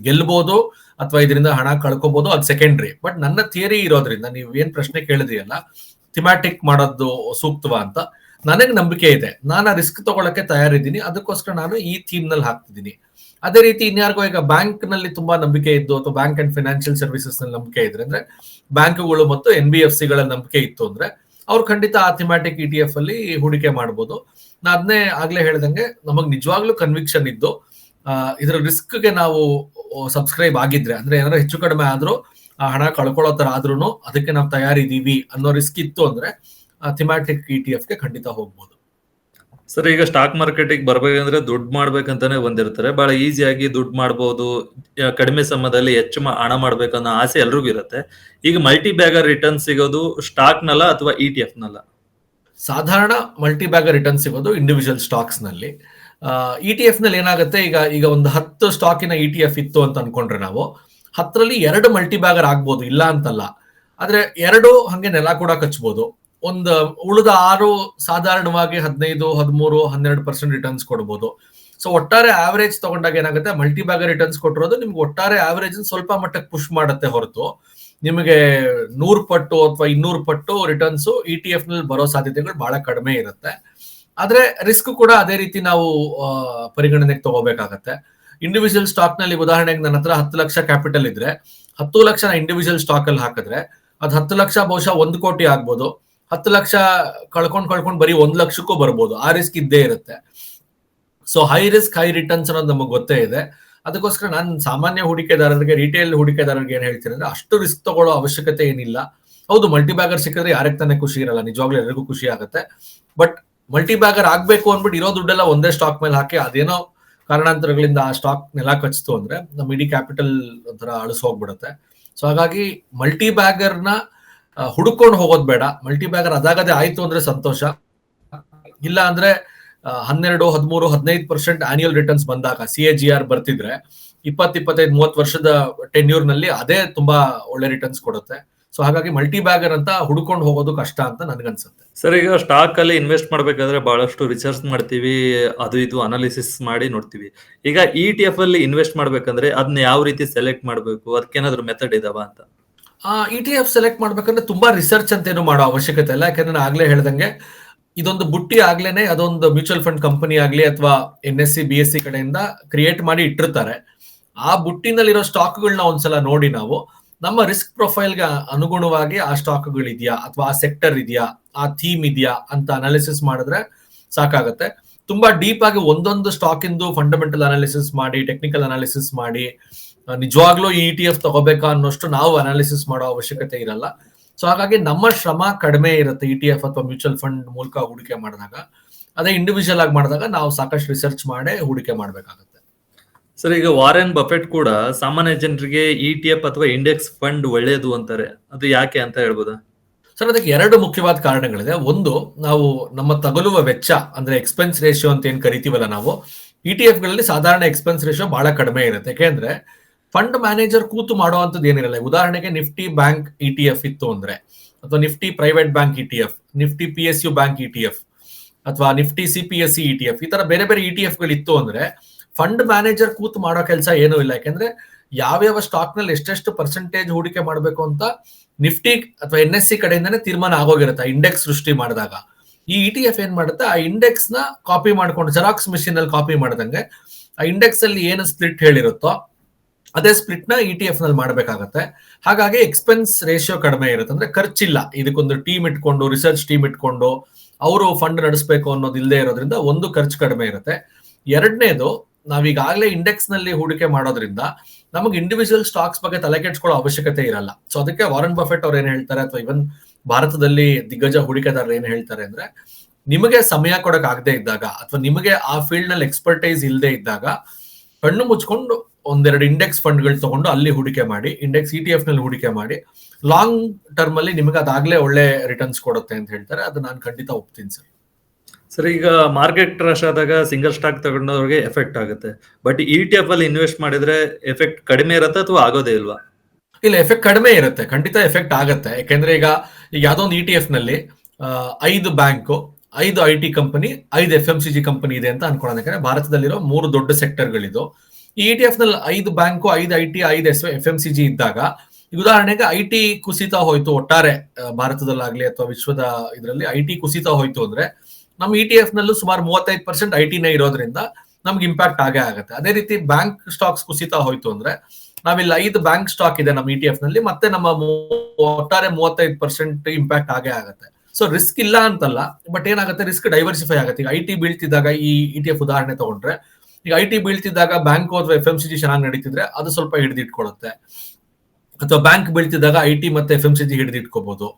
ಗೆಲ್ಬಹುದು ಅಥವಾ ಇದರಿಂದ ಹಣ ಕಳ್ಕೊಬಹುದು ಅದು ಸೆಕೆಂಡ್ರಿ ಬಟ್ ನನ್ನ ಥಿಯರಿ ಇರೋದ್ರಿಂದ, ನೀವು ಏನ್ ಪ್ರಶ್ನೆ ಕೇಳಿದೆಯಲ್ಲ ಥಿಮ್ಯಾಟಿಕ್ ಮಾಡೋದು ಸೂಕ್ತವಾ ಅಂತ, ನನಗೆ ನಂಬಿಕೆ ಇದೆ. ನಾನು ರಿಸ್ಕ್ ತಗೊಳಕ್ಕೆ ತಯಾರಿದ್ದೀನಿ, ಅದಕ್ಕೋಸ್ಕರ ನಾನು ಈ ಥೀಮ್ನಲ್ಲಿ ಹಾಕ್ತಿದ್ದೀನಿ. ಅದೇ ರೀತಿ ಇನ್ಯಾರಿಗೂ ಈಗ ಬ್ಯಾಂಕ್ನಲ್ಲಿ ತುಂಬಾ ನಂಬಿಕೆ ಇದ್ದು, ಅಥವಾ ಬ್ಯಾಂಕ್ ಅಂಡ್ ಫೈನಾನ್ಷಿಯಲ್ ಸರ್ವಿಸಸ್ನಲ್ಲಿ ನಂಬಿಕೆ ಇದ್ರೆ, ಅಂದ್ರೆ ಬ್ಯಾಂಕುಗಳು ಮತ್ತು ಎನ್ ಬಿ ಎಫ್ ಸಿಗಳ ನಂಬಿಕೆ ಇತ್ತು ಅಂದ್ರೆ, ಅವ್ರು ಖಂಡಿತ ಆ ಥಿಮ್ಯಾಟಿಕ್ ಇ ಟಿ ಎಫ್ ಅಲ್ಲಿ ಹೂಡಿಕೆ ಮಾಡ್ಬೋದು. ನಾ ಅದನ್ನೇ ಆಗ್ಲೇ ಹೇಳ್ದಂಗೆ, ನಮಗ್ ನಿಜವಾಗ್ಲೂ ಕನ್ವಿಕ್ಷನ್ ಇದ್ದು ಇದ್ರ ರಿಸ್ಕ್ಗೆ ನಾವು ಸಬ್ಸ್ಕ್ರೈಬ್ ಆಗಿದ್ರೆ ಅಂದ್ರೆ ಏನಾದ್ರು ಹೆಚ್ಚು ಕಡಿಮೆ ಆದ್ರೂ ಆ ಹಣ ಕಳ್ಕೊಳ್ಳೋ ತರ ಆದ್ರೂ ಅದಕ್ಕೆ ನಾವು ತಯಾರಿದ್ದೀವಿ ಅನ್ನೋ ರಿಸ್ಕ್ ಇತ್ತು ಅಂದ್ರೆ ಥಿಮ್ಯಾಟಿಕ್ ಇ ಟಿ ಎಫ್ಗೆ ಖಂಡಿತ ಹೋಗ್ಬೋದು. ಸರ್ ಈಗ ಸ್ಟಾಕ್ ಮಾರ್ಕೆಟಿಗೆ ಬರ್ಬೇಕಂದ್ರೆ ದುಡ್ಡು ಮಾಡ್ಬೇಕಂತಾನೆ ಬಂದಿರ್ತಾರೆ. ಬಹಳ ಈಸಿಯಾಗಿ ದುಡ್ಡು ಮಾಡ್ಬೋದು. ಕಡಿಮೆ ಸಮಯದಲ್ಲಿ ಹೆಚ್ಚು ಹಣ ಮಾಡ್ಬೇಕನ್ನೋ ಆಸೆ ಎಲ್ರಿಗೂ ಇರುತ್ತೆ. ಈಗ ಮಲ್ಟಿ ಬ್ಯಾಗರ್ ರಿಟರ್ನ್ ಸಿಗೋದು ಸ್ಟಾಕ್ ನಲ್ಲ ಅಥವಾ ಇ ಟಿ ಎಫ್ ನಲ್ಲ? ಸಾಧಾರಣ ಮಲ್ಟಿ ಬ್ಯಾಗರ್ ರಿಟರ್ನ್ ಸಿಗೋದು ಇಂಡಿವಿಜುವಲ್ ಸ್ಟಾಕ್ಸ್ನಲ್ಲಿ. ಇ ಟಿ ಎಫ್ನಲ್ಲಿ ಏನಾಗುತ್ತೆ? ಈಗ ಈಗ ಒಂದು ಹತ್ತು ಸ್ಟಾಕಿನ ಇ ಟಿ ಎಫ್ ಇತ್ತು ಅಂತ ಅನ್ಕೊಂಡ್ರೆ ನಾವು, ಹತ್ತರಲ್ಲಿ ಎರಡು ಮಲ್ಟಿ ಬ್ಯಾಗರ್ ಆಗ್ಬೋದು, ಇಲ್ಲ ಅಂತಲ್ಲ. ಆದ್ರೆ ಎರಡು ಹಂಗೆ ನೆಲ ಕೂಡ ಕಚ್ಬೋದು. ಒಂದು ಉಳಿದ ಆರು ಸಾಧಾರಣವಾಗಿ ಹದಿನೈದು, ಹದಿಮೂರು, ಹನ್ನೆರಡು ಪರ್ಸೆಂಟ್ ರಿಟರ್ನ್ಸ್ ಕೊಡ್ಬೋದು. ಸೊ ಒಟ್ಟಾರೆ ಆವರೇಜ್ ತಗೊಂಡಾಗ ಏನಾಗುತ್ತೆ? ಮಲ್ಟಿ ಬ್ಯಾಗರ್ ರಿಟರ್ನ್ಸ್ ಕೊಟ್ಟಿರೋದು ನಿಮ್ಗೆ ಒಟ್ಟಾರೆ ಆವರೇಜ್ ಸ್ವಲ್ಪ ಮಟ್ಟಕ್ಕೆ ಪುಷ್ ಮಾಡುತ್ತೆ ಹೊರತು. ನಿಮಗೆ ನೂರು ಪಟ್ಟು ಅಥವಾ ಇನ್ನೂರು ಪಟ್ಟು ರಿಟರ್ನ್ಸ್ ಇ ಟಿ ಎಫ್ನಲ್ಲಿ ಬರೋ ಸಾಧ್ಯತೆಗಳು ಬಹಳ ಕಡಿಮೆ ಇರುತ್ತೆ. ಆದ್ರೆ ರಿಸ್ಕ್ ಕೂಡ ಅದೇ ರೀತಿ ನಾವು ಪರಿಗಣನೆಗೆ ತಗೋಬೇಕಾಗತ್ತೆ. ಇಂಡಿವಿಜುವಲ್ ಸ್ಟಾಕ್ನಲ್ಲಿ ಉದಾಹರಣೆಗೆ ನನ್ನ ಹತ್ರ ಹತ್ತು ಲಕ್ಷ ಕ್ಯಾಪಿಟಲ್ ಇದ್ರೆ, ಹತ್ತು ಲಕ್ಷ ಇಂಡಿವಿಜುವಲ್ ಸ್ಟಾಕ್ ಅಲ್ಲಿ ಹಾಕಿದ್ರೆ, ಅದ್ ಹತ್ತು ಲಕ್ಷ ಬಹುಶಃ ಒಂದು ಕೋಟಿ ಆಗ್ಬೋದು. ಹತ್ತು ಲಕ್ಷ ಕಳ್ಕೊಂಡ್ ಕಳ್ಕೊಂಡ್ ಬರೀ ಒಂದ್ ಲಕ್ಷಕ್ಕೂ ಬರ್ಬೋದು. ಆ ರಿಸ್ಕ್ ಇದ್ದೇ ಇರುತ್ತೆ. So high risk high returns ಅನ್ನೋದು ನಮಗೆ ಗೊತ್ತೇ ಇದೆ. ಅದಕ್ಕೋಸ್ಕರ ನಾನು ಸಾಮಾನ್ಯ ಹೂಡಿಕೆದಾರರಿಗೆ ರಿಟೇಲ್ ಹೂಡಿಕೆದಾರರಿಗೆ ಏನ್ ಹೇಳ್ತೀನಿ ಅಂದ್ರೆ, ಅಷ್ಟು ರಿಸ್ಕ್ ತಗೊಳ್ಳೋ ಅವಶ್ಯಕತೆ ಏನಿಲ್ಲ. ಹೌದು ಮಲ್ಟಿಬ್ಯಾಗರ್ ಸಿಕ್ಕಿದ್ರೆ ಯಾರಿಗೆ ತಾನೇ ಖುಷಿ ಇರಲ್ಲ. ನಿಜವಾಗ್ಲೂ ಎಲ್ಲರಿಗೂ ಖುಷಿ ಆಗುತ್ತೆ. ಬಟ್ ಮಲ್ಟಿ ಬ್ಯಾಗರ್ ಆಗ್ಬೇಕು ಅಂದ್ಬಿಟ್ಟು ಇರೋ ದುಡ್ಡೆಲ್ಲ ಒಂದೇ ಸ್ಟಾಕ್ ಮೇಲೆ ಹಾಕಿ ಅದೇನೋ ಕಾರಣಾಂತರಗಳಿಂದ ಆ ಸ್ಟಾಕ್ ನೆಲ ಕಚ್ತು ಅಂದ್ರೆ ನಮ್ಮ ಇಡೀ ಕ್ಯಾಪಿಟಲ್ ಒಂಥರ ಅಳಿಸ್ ಹೋಗ್ಬಿಡುತ್ತೆ. ಸೊ ಹಾಗಾಗಿ ಮಲ್ಟಿ ಬ್ಯಾಗರ್ನ ಹುಡುಕೊಂಡು ಹೋಗೋದು ಬೇಡ. ಮಲ್ಟಿ ಬ್ಯಾಗರ್ ಅದಾಗದೆ ಆಯ್ತು ಅಂದ್ರೆ ಸಂತೋಷ. ಇಲ್ಲ ಅಂದ್ರೆ ಹನ್ನೆರಡು, ಹದಿಮೂರು, ಹದಿನೈದು ಪರ್ಸೆಂಟ್ ಆನ್ಯುಯಲ್ ರಿಟರ್ನ್ಸ್ ಬಂದಾಗ ಸಿ ಎ ಜಿ ಆರ್ ಬರ್ತಿದ್ರೆ ಇಪ್ಪತ್ತು, ಇಪ್ಪತ್ತೈದು, ಮೂವತ್ತು ವರ್ಷದ ಟೆನ್ಯೂರ್ನಲ್ಲಿ ಅದೇ ತುಂಬಾ ಒಳ್ಳೆ ರಿಟರ್ನ್ಸ್ ಕೊಡುತ್ತೆ. ಸೊ ಹಾಗಾಗಿ ಮಲ್ಟಿ ಬ್ಯಾಗರ್ ಅಂತ ಹುಡ್ಕೊಂಡು ಹೋಗೋದು ಕಷ್ಟ ಅಂತ ನನ್ಗನ್ಸುತ್ತೆ. ಸರ್ ಈಗ ಸ್ಟಾಕ್ ಅಲ್ಲಿ ಇನ್ವೆಸ್ಟ್ ಮಾಡ್ಬೇಕಾದ್ರೆ ಬಹಳಷ್ಟು ರಿಸರ್ಚ್ ಮಾಡ್ತೀವಿ ಅದು ಇದು ಅನಾಲಿಸಿಸ್ ಮಾಡಿ ನೋಡ್ತೀವಿ. ಈಗ ಇ ಟಿ ಎಫ್ ಅಲ್ಲಿ ಇನ್ವೆಸ್ಟ್ ಮಾಡ್ಬೇಕಂದ್ರೆ ಅದನ್ನ ಯಾವ ರೀತಿ ಸೆಲೆಕ್ಟ್ ಮಾಡ್ಬೇಕು ಅದಕ್ಕೇನಾದ್ರೂ ಮೆಥಡ್ ಇದಾವ ಅಂತ? ಇ ಟಿ ಎಫ್ ಸೆಲೆಕ್ಟ್ ಮಾಡ್ಬೇಕಂದ್ರೆ ತುಂಬಾ ರಿಸರ್ಚ್ ಅಂತ ಏನು ಮಾಡೋ ಅವಶ್ಯಕತೆ ಇಲ್ಲ ಯಾಕಂದ್ರೆ ನಾನು ಆಗ್ಲೇ ಹೇಳ್ದಂಗೆ ಇದೊಂದು ಬುಟ್ಟಿ ಆಗ್ಲೇನೆ ಅದೊಂದು ಮ್ಯೂಚುವಲ್ ಫಂಡ್ ಕಂಪನಿ ಆಗ್ಲಿ ಅಥವಾ N S C B S C ಕಡೆಯಿಂದ ಕ್ರಿಯೇಟ್ ಮಾಡಿ ಇಟ್ಟಿರ್ತಾರೆ. ಆ ಬುಟ್ಟಿನಲ್ಲಿರೋ ಸ್ಟಾಕ್ಗಳನ್ನ ಒಂದ್ಸಲ ನೋಡಿ ನಾವು. ನಮ್ಮ ರಿಸ್ಕ್ ಪ್ರೊಫೈಲ್ಗೆ ಅನುಗುಣವಾಗಿ ಆ ಸ್ಟಾಕ್ಗಳು ಇದೆಯಾ ಅಥವಾ ಆ ಸೆಕ್ಟರ್ ಇದೆಯಾ, ಆ ಥೀಮ್ ಇದೆಯಾ ಅಂತ ಅನಾಲಿಸಿಸ್ ಮಾಡಿದ್ರೆ ಸಾಕಾಗುತ್ತೆ. ತುಂಬಾ ಡೀಪ್ ಆಗಿ ಒಂದೊಂದು ಸ್ಟಾಕ್ ಇಂದು ಫಂಡಮೆಂಟಲ್ ಅನಾಲಿಸಿಸ್ ಮಾಡಿ ಟೆಕ್ನಿಕಲ್ ಅನಾಲಿಸಿಸ್ ಮಾಡಿ ನಿಜವಾಗ್ಲೂ ಇ ಟಿ ಎಫ್ ತಗೋಬೇಕಾ ಅನ್ನೋಷ್ಟು ನಾವು ಅನಾಲಿಸಿಸ್ ಮಾಡೋ ಅವಶ್ಯಕತೆ ಇರಲ್ಲ. ಸೊ ಹಾಗಾಗಿ ನಮ್ಮ ಶ್ರಮ ಕಡಿಮೆ ಇರುತ್ತೆ ಇ ಟಿ ಎಫ್ ಅಥವಾ ಮ್ಯೂಚುವಲ್ ಫಂಡ್ ಮೂಲಕ ಹೂಡಿಕೆ ಮಾಡಿದಾಗ. ಅದೇ ಇಂಡಿವಿಜುವಲ್ ಆಗಿ ಮಾಡಿದಾಗ ನಾವು ಸಾಕಷ್ಟು ರಿಸರ್ಚ್ ಮಾಡಿ ಹೂಡಿಕೆ ಮಾಡಬೇಕಾಗುತ್ತೆ. ಸರ್, ಈಗ ವಾರೆನ್ ಬಫೆಟ್ ಕೂಡ ಸಾಮಾನ್ಯ ಜನರಿಗೆ ಇ ಟಿ ಎಫ್ ಅಥವಾ ಇಂಡೆಕ್ಸ್ ಫಂಡ್ ಒಳ್ಳೇದು ಅಂತಾರೆ. ಅದು ಯಾಕೆ ಅಂತ ಹೇಳ್ಬೋದಾ? ಸರ್, ಅದಕ್ಕೆ ಎರಡು ಮುಖ್ಯವಾದ ಕಾರಣಗಳಿದೆ. ಒಂದು, ನಾವು ನಮ್ಮ ತಗಲುವ ವೆಚ್ಚ, ಅಂದ್ರೆ ಎಕ್ಸ್ಪೆನ್ಸ್ ರೇಷಿಯೋ ಅಂತ ಏನ್ ಕರಿತೀವಲ್ಲ ನಾವು ಇ ಟಿ ಎಫ್ಗಳಲ್ಲಿ ಸಾಧಾರಣ ಎಕ್ಸ್ಪೆನ್ಸ್ ರೇಷಿಯೋ ಬಹಳ ಕಡಿಮೆ ಇರುತ್ತೆ. ಯಾಕೆಂದ್ರೆ ಫಂಡ್ ಮ್ಯಾನೇಜರ್ ಕೂತು ಮಾಡುವಂಥದ್ದು ಏನಿರಲ್ಲ. ಉದಾಹರಣೆಗೆ Nifty bank E T F ಇತ್ತು ಅಂದ್ರೆ, ಅಥವಾ Nifty private bank E T F Nifty P S U bank E T F ಅಥವಾ Nifty C P S C E T F ಈ ತರ ಬೇರೆ ಬೇರೆ ಇ ಟಿ ಎಫ್ಗಳು ಇತ್ತು ಅಂದ್ರೆ ಫಂಡ್ ಮ್ಯಾನೇಜರ್ ಕೂತು ಮಾಡೋ ಕೆಲಸ ಏನೂ ಇಲ್ಲ. ಯಾಕೆಂದ್ರೆ ಯಾವ್ಯಾವ ಸ್ಟಾಕ್ನಲ್ಲಿ ಎಷ್ಟೆಷ್ಟು ಪರ್ಸೆಂಟೇಜ್ ಹೂಡಿಕೆ ಮಾಡಬೇಕು ಅಂತ ನಿಫ್ಟಿ ಅಥವಾ ಎನ್ ಎಸ್ ಸಿ ಕಡೆಯಿಂದನೇ ತೀರ್ಮಾನ ಆಗೋಗಿರುತ್ತೆ ಇಂಡೆಕ್ಸ್ ಸೃಷ್ಟಿ ಮಾಡಿದಾಗ. ಈ ಇ ಟಿ ಎಫ್ ಏನ್ ಮಾಡುತ್ತೆ? ಆ ಇಂಡೆಕ್ಸ್ನ ಕಾಪಿ ಮಾಡ್ಕೊಂಡು ಜೆರಾಕ್ಸ್ ಮಿಷಿನ್ ಅಲ್ಲಿ ಕಾಪಿ ಮಾಡ್ದಂಗೆ ಆ ಇಂಡೆಕ್ಸ್ ಅಲ್ಲಿ ಏನು ಸ್ಪ್ಲಿಟ್ ಹೇಳಿರುತ್ತೋ ಅದೇ ಸ್ಪ್ಲಿಟ್ನ ಇ ಟಿ ಎಫ್ನಲ್ಲಿ ಮಾಡಬೇಕಾಗತ್ತೆ. ಹಾಗಾಗಿ ಎಕ್ಸ್ಪೆನ್ಸ್ ರೇಷಿಯೋ ಕಡಿಮೆ ಇರುತ್ತೆ. ಅಂದ್ರೆ ಖರ್ಚಿಲ್ಲ. ಇದಕ್ಕೊಂದು ಟೀಮ್ ಇಟ್ಕೊಂಡು ರಿಸರ್ಚ್ ಟೀಮ್ ಇಟ್ಕೊಂಡು, ಅವರು ಫಂಡ್ ನಡೆಸಬೇಕು ಅನ್ನೋದು ಇಲ್ಲದೆ ಇರೋದ್ರಿಂದ ಒಂದು ಖರ್ಚು ಕಡಿಮೆ ಇರುತ್ತೆ. ಎರಡನೇದು ನಾವೀಗಾಗಲೇ ಇಂಡೆಕ್ಸ್ನಲ್ಲಿ ಹೂಡಿಕೆ ಮಾಡೋದ್ರಿಂದ ನಮಗೆ ಇಂಡಿವಿಜುವಲ್ ಸ್ಟಾಕ್ಸ್ ಬಗ್ಗೆ ತಲೆ ಕೆಡ್ಸ್ಕೊಳ್ಳೋ ಅವಶ್ಯಕತೆ ಇರಲ್ಲ. ಸೊ ಅದಕ್ಕೆ ವಾರನ್ ಬಫೆಟ್ ಅವ್ರು ಏನ್ ಹೇಳ್ತಾರೆ ಅಥವಾ ಇವನ್ ಭಾರತದಲ್ಲಿ ದಿಗ್ಗಜ ಹೂಡಿಕೆದಾರರು ಏನ್ ಹೇಳ್ತಾರೆ ಅಂದ್ರೆ, ನಿಮಗೆ ಸಮಯ ಕೊಡಕ್ ಆಗದೆ ಇದ್ದಾಗ ಅಥವಾ ನಿಮಗೆ ಆ ಫೀಲ್ಡ್ನಲ್ಲಿ ಎಕ್ಸ್ಪರ್ಟೈಸ್ ಇಲ್ಲದೆ ಇದ್ದಾಗ ಕಣ್ಣು ಮುಚ್ಕೊಂಡು ಒಂದೆರಡು ಇಂಡೆಕ್ಸ್ ಫಂಡ್ಗಳು ತಗೊಂಡು ಅಲ್ಲಿ ಹೂಡಿಕೆ ಮಾಡಿ ಇಂಡೆಕ್ಸ್ ಇ ಟಿ ಎಫ್ನಲ್ಲಿ ಹೂಡಿಕೆ ಮಾಡಿ ಲಾಂಗ್ ಟರ್ಮ್ ಅಲ್ಲಿ ನಿಮಗೆ ಅದಾಗ್ಲೇ ಒಳ್ಳೆ ರಿಟರ್ನ್ಸ್ ಕೊಡುತ್ತೆ ಅಂತ ಹೇಳ್ತಾರೆ. ಅದು ನಾನು ಖಂಡಿತ ಒಪ್ತೀನಿ ಸರ್. ಸರ್, ಈಗ ಮಾರ್ಕೆಟ್ ಕ್ರಾಶ್ ಆದಾಗ ಸಿಂಗಲ್ ಸ್ಟಾಕ್ ತಗೊಂಡವ್ರಿಗೆ ಎಫೆಕ್ಟ್ ಆಗುತ್ತೆ. ಬಟ್ ಇ ಟಿ ಎಫ್ ಅಲ್ಲಿ ಇನ್ವೆಸ್ಟ್ ಮಾಡಿದ್ರೆ ಎಫೆಕ್ಟ್ ಕಡಿಮೆ ಇರುತ್ತೆ ಅಥವಾ ಆಗೋದೇ ಇಲ್ವಾ? ಇಲ್ಲ, ಎಫೆಕ್ಟ್ ಕಡಿಮೆ ಇರುತ್ತೆ. ಖಂಡಿತ ಎಫೆಕ್ಟ್ ಆಗುತ್ತೆ. ಯಾಕೆಂದ್ರೆ ಈಗ ಈಗ ಯಾವ್ದೊಂದು ಇ ಟಿ ಎಫ್ನಲ್ಲಿ ಐದು ಬ್ಯಾಂಕು, ಐದು ಐ ಟಿ ಕಂಪನಿ, ಐದು F M C G company ಇದೆ ಅಂತ ಅನ್ಕೊಳ್ಳೋಣ. ಯಾಕಂದ್ರೆ ಭಾರತದಲ್ಲಿರೋ ಮೂರು ದೊಡ್ಡ ಸೆಕ್ಟರ್ಗಳಿದು. ಇ ಟಿ ಎಫ್ನಲ್ಲಿ ಐದು ಬ್ಯಾಂಕು, ಐದು ಐ ಟಿ ಐದು S F M C G ಇದ್ದಾಗ ಉದಾಹರಣೆಗೆ ಐ ಟಿ ಕುಸಿತ ಹೋಯ್ತು ಒಟ್ಟಾರೆ ಭಾರತದಲ್ಲಾಗ್ಲಿ ಅಥವಾ ವಿಶ್ವದ ಇದರಲ್ಲಿ ಐ ಟಿ ಕುಸಿತ ಹೋಯ್ತು ಅಂದ್ರೆ ನಮ್ಮ ಇ ಟಿ ಎಫ್ ನಲ್ಲೂ ಸುಮಾರು ಮೂವತ್ತೈದು ಪರ್ಸೆಂಟ್ ಐ ಟಿನೇ ಇರೋದ್ರಿಂದ ನಮ್ಗೆ ಇಂಪ್ಯಾಕ್ಟ್ ಆಗೇ ಆಗುತ್ತೆ. ಅದೇ ರೀತಿ ಬ್ಯಾಂಕ್ ಸ್ಟಾಕ್ಸ್ ಕುಸಿತ ಹೋಯ್ತು ಅಂದ್ರೆ ನಾವಿಲ್ಲಿ ಐದು ಬ್ಯಾಂಕ್ ಸ್ಟಾಕ್ ಇದೆ ನಮ್ಮ ಇ ಟಿ ಎಫ್ನಲ್ಲಿ, ಮತ್ತೆ ನಮ್ಮ ಒಟ್ಟಾರೆ ಮೂವತ್ತೈದು ಪರ್ಸೆಂಟ್ ಇಂಪ್ಯಾಕ್ಟ್ ಆಗೇ ಆಗುತ್ತೆ. ಸೊ ರಿಸ್ಕ್ ಇಲ್ಲ ಅಂತಲ್ಲ ಬಟ್ ಏನಾಗುತ್ತೆ ರಿಸ್ಕ್ ಡೈವರ್ಸಿಫೈ ಆಗುತ್ತೆ. ಈಗ ಐ ಟಿ ಬೀಳ್ತಿದ್ದಾಗ ಈ ಇ ಟಿ ಎಫ್ ಉದಾಹರಣೆ ತಗೊಂಡ್ರೆ, ಈಗ ಐ ಟಿ ಬೀಳ್ತಿದ್ದಾಗ ಬ್ಯಾಂಕ್ ಅಥವಾ ಎಫ್ ಎಂ ಸಿ ಜಿ ಚೆನ್ನಾಗಿ ನಡೀತಿದ್ರೆ ಅದು ಸ್ವಲ್ಪ ಹಿಡಿದಿಟ್ಕೊಳ್ಳುತ್ತೆ ಅಥವಾ ಬ್ಯಾಂಕ್ ಬೀಳ್ತಿದ್ದಾಗ ಐ ಟಿ ಮತ್ತೆ ಎಫ್ ಎಂ ಸಿ ಜಿ ಹಿಡಿದಿಟ್ಕೋಬಹುದು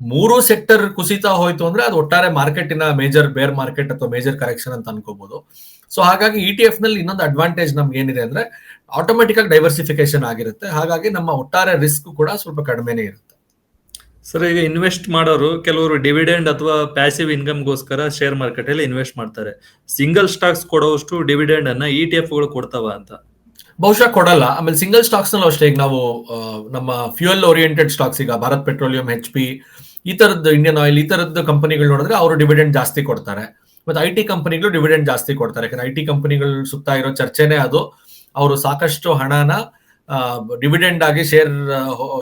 ಮೂರು ಸೆಕ್ಟರ್ ಕುಸಿತ ಹೋಯ್ತು ಅಂದ್ರೆ ಅದು ಒಟ್ಟಾರೆ ಮಾರ್ಕೆಟಿನ ಮೇಜರ್ ಬೇರ್ ಮಾರ್ಕೆಟ್ ಅಥವಾ ಮೇಜರ್ ಕರೆಕ್ಷನ್ ಅಂತ ಅನ್ಕೋಬಹುದು ಸೊ ಹಾಗಾಗಿ ಇ ಟಿ ಎಫ್ನಲ್ಲಿ ಇನ್ನೊಂದು ಅಡ್ವಾಂಟೇಜ್ ನಮ್ಗೆ ಏನಿದೆ ಅಂದ್ರೆ ಆಟೋಮೆಟಿಕ್ ಆಗಿ ಡೈವರ್ಸಿಫಿಕೇಶನ್ ಆಗಿರುತ್ತೆ. ಹಾಗಾಗಿ ನಮ್ಮ ಒಟ್ಟಾರೆ ರಿಸ್ಕ್ ಕೂಡ ಸ್ವಲ್ಪ ಕಡಿಮೆನೇ ಇರುತ್ತೆ. ಸರ್, ಈಗ ಇನ್ವೆಸ್ಟ್ ಮಾಡೋರು ಕೆಲವರು ಡಿವಿಡೆಂಡ್ ಅಥವಾ ಪ್ಯಾಸಿವ್ ಇನ್ಕಮ್ಗೋಸ್ಕರ ಶೇರ್ ಮಾರ್ಕೆಟ್ ಅಲ್ಲಿ ಇನ್ವೆಸ್ಟ್ ಮಾಡ್ತಾರೆ. ಸಿಂಗಲ್ ಸ್ಟಾಕ್ಸ್ ಕೊಡುವಷ್ಟು ಡಿವಿಡೆಂಡ್ ಅನ್ನ ಇ ಟಿ ಎಫ್ಗಳು ಕೊಡ್ತಾವ ಅಂತ. ಬಹುಶಃ ಕೊಡಲ್ಲ. ಆಮೇಲೆ ಸಿಂಗಲ್ ಸ್ಟಾಕ್ಸ್ ನಲ್ಲೂ ಅಷ್ಟೇ. ಈಗ ನಾವು ನಮ್ಮ ಫ್ಯೂಯಲ್ ಓರಿಯೆಂಟೆಡ್ ಸ್ಟಾಕ್ಸ್ ಈಗ ಭಾರತ್ ಪೆಟ್ರೋಲಿಯಂ ಹೆಚ್ ಪಿ ಈ ತರದ್ದು ಇಂಡಿಯನ್ ಆಯಿಲ್ ಈ ತರದ್ದು ಕಂಪನಿಗಳು ನೋಡಿದ್ರೆ ಅವರು ಡಿವಿಡೆಂಡ್ ಜಾಸ್ತಿ ಕೊಡ್ತಾರೆ. ಮತ್ತೆ ಐ ಟಿ ಕಂಪನಿಗಳು ಡಿವಿಡೆಂಡ್ ಜಾಸ್ತಿ ಕೊಡ್ತಾರೆ. ಯಾಕಂದ್ರೆ ಐ ಟಿ ಕಂಪನಿಗಳ ಸುತ್ತ ಇರೋ ಚರ್ಚೆನೇ ಅದು. ಅವರು ಸಾಕಷ್ಟು ಹಣನ ಡಿವಿಡೆಂಡ್ ಆಗಿ ಶೇರ್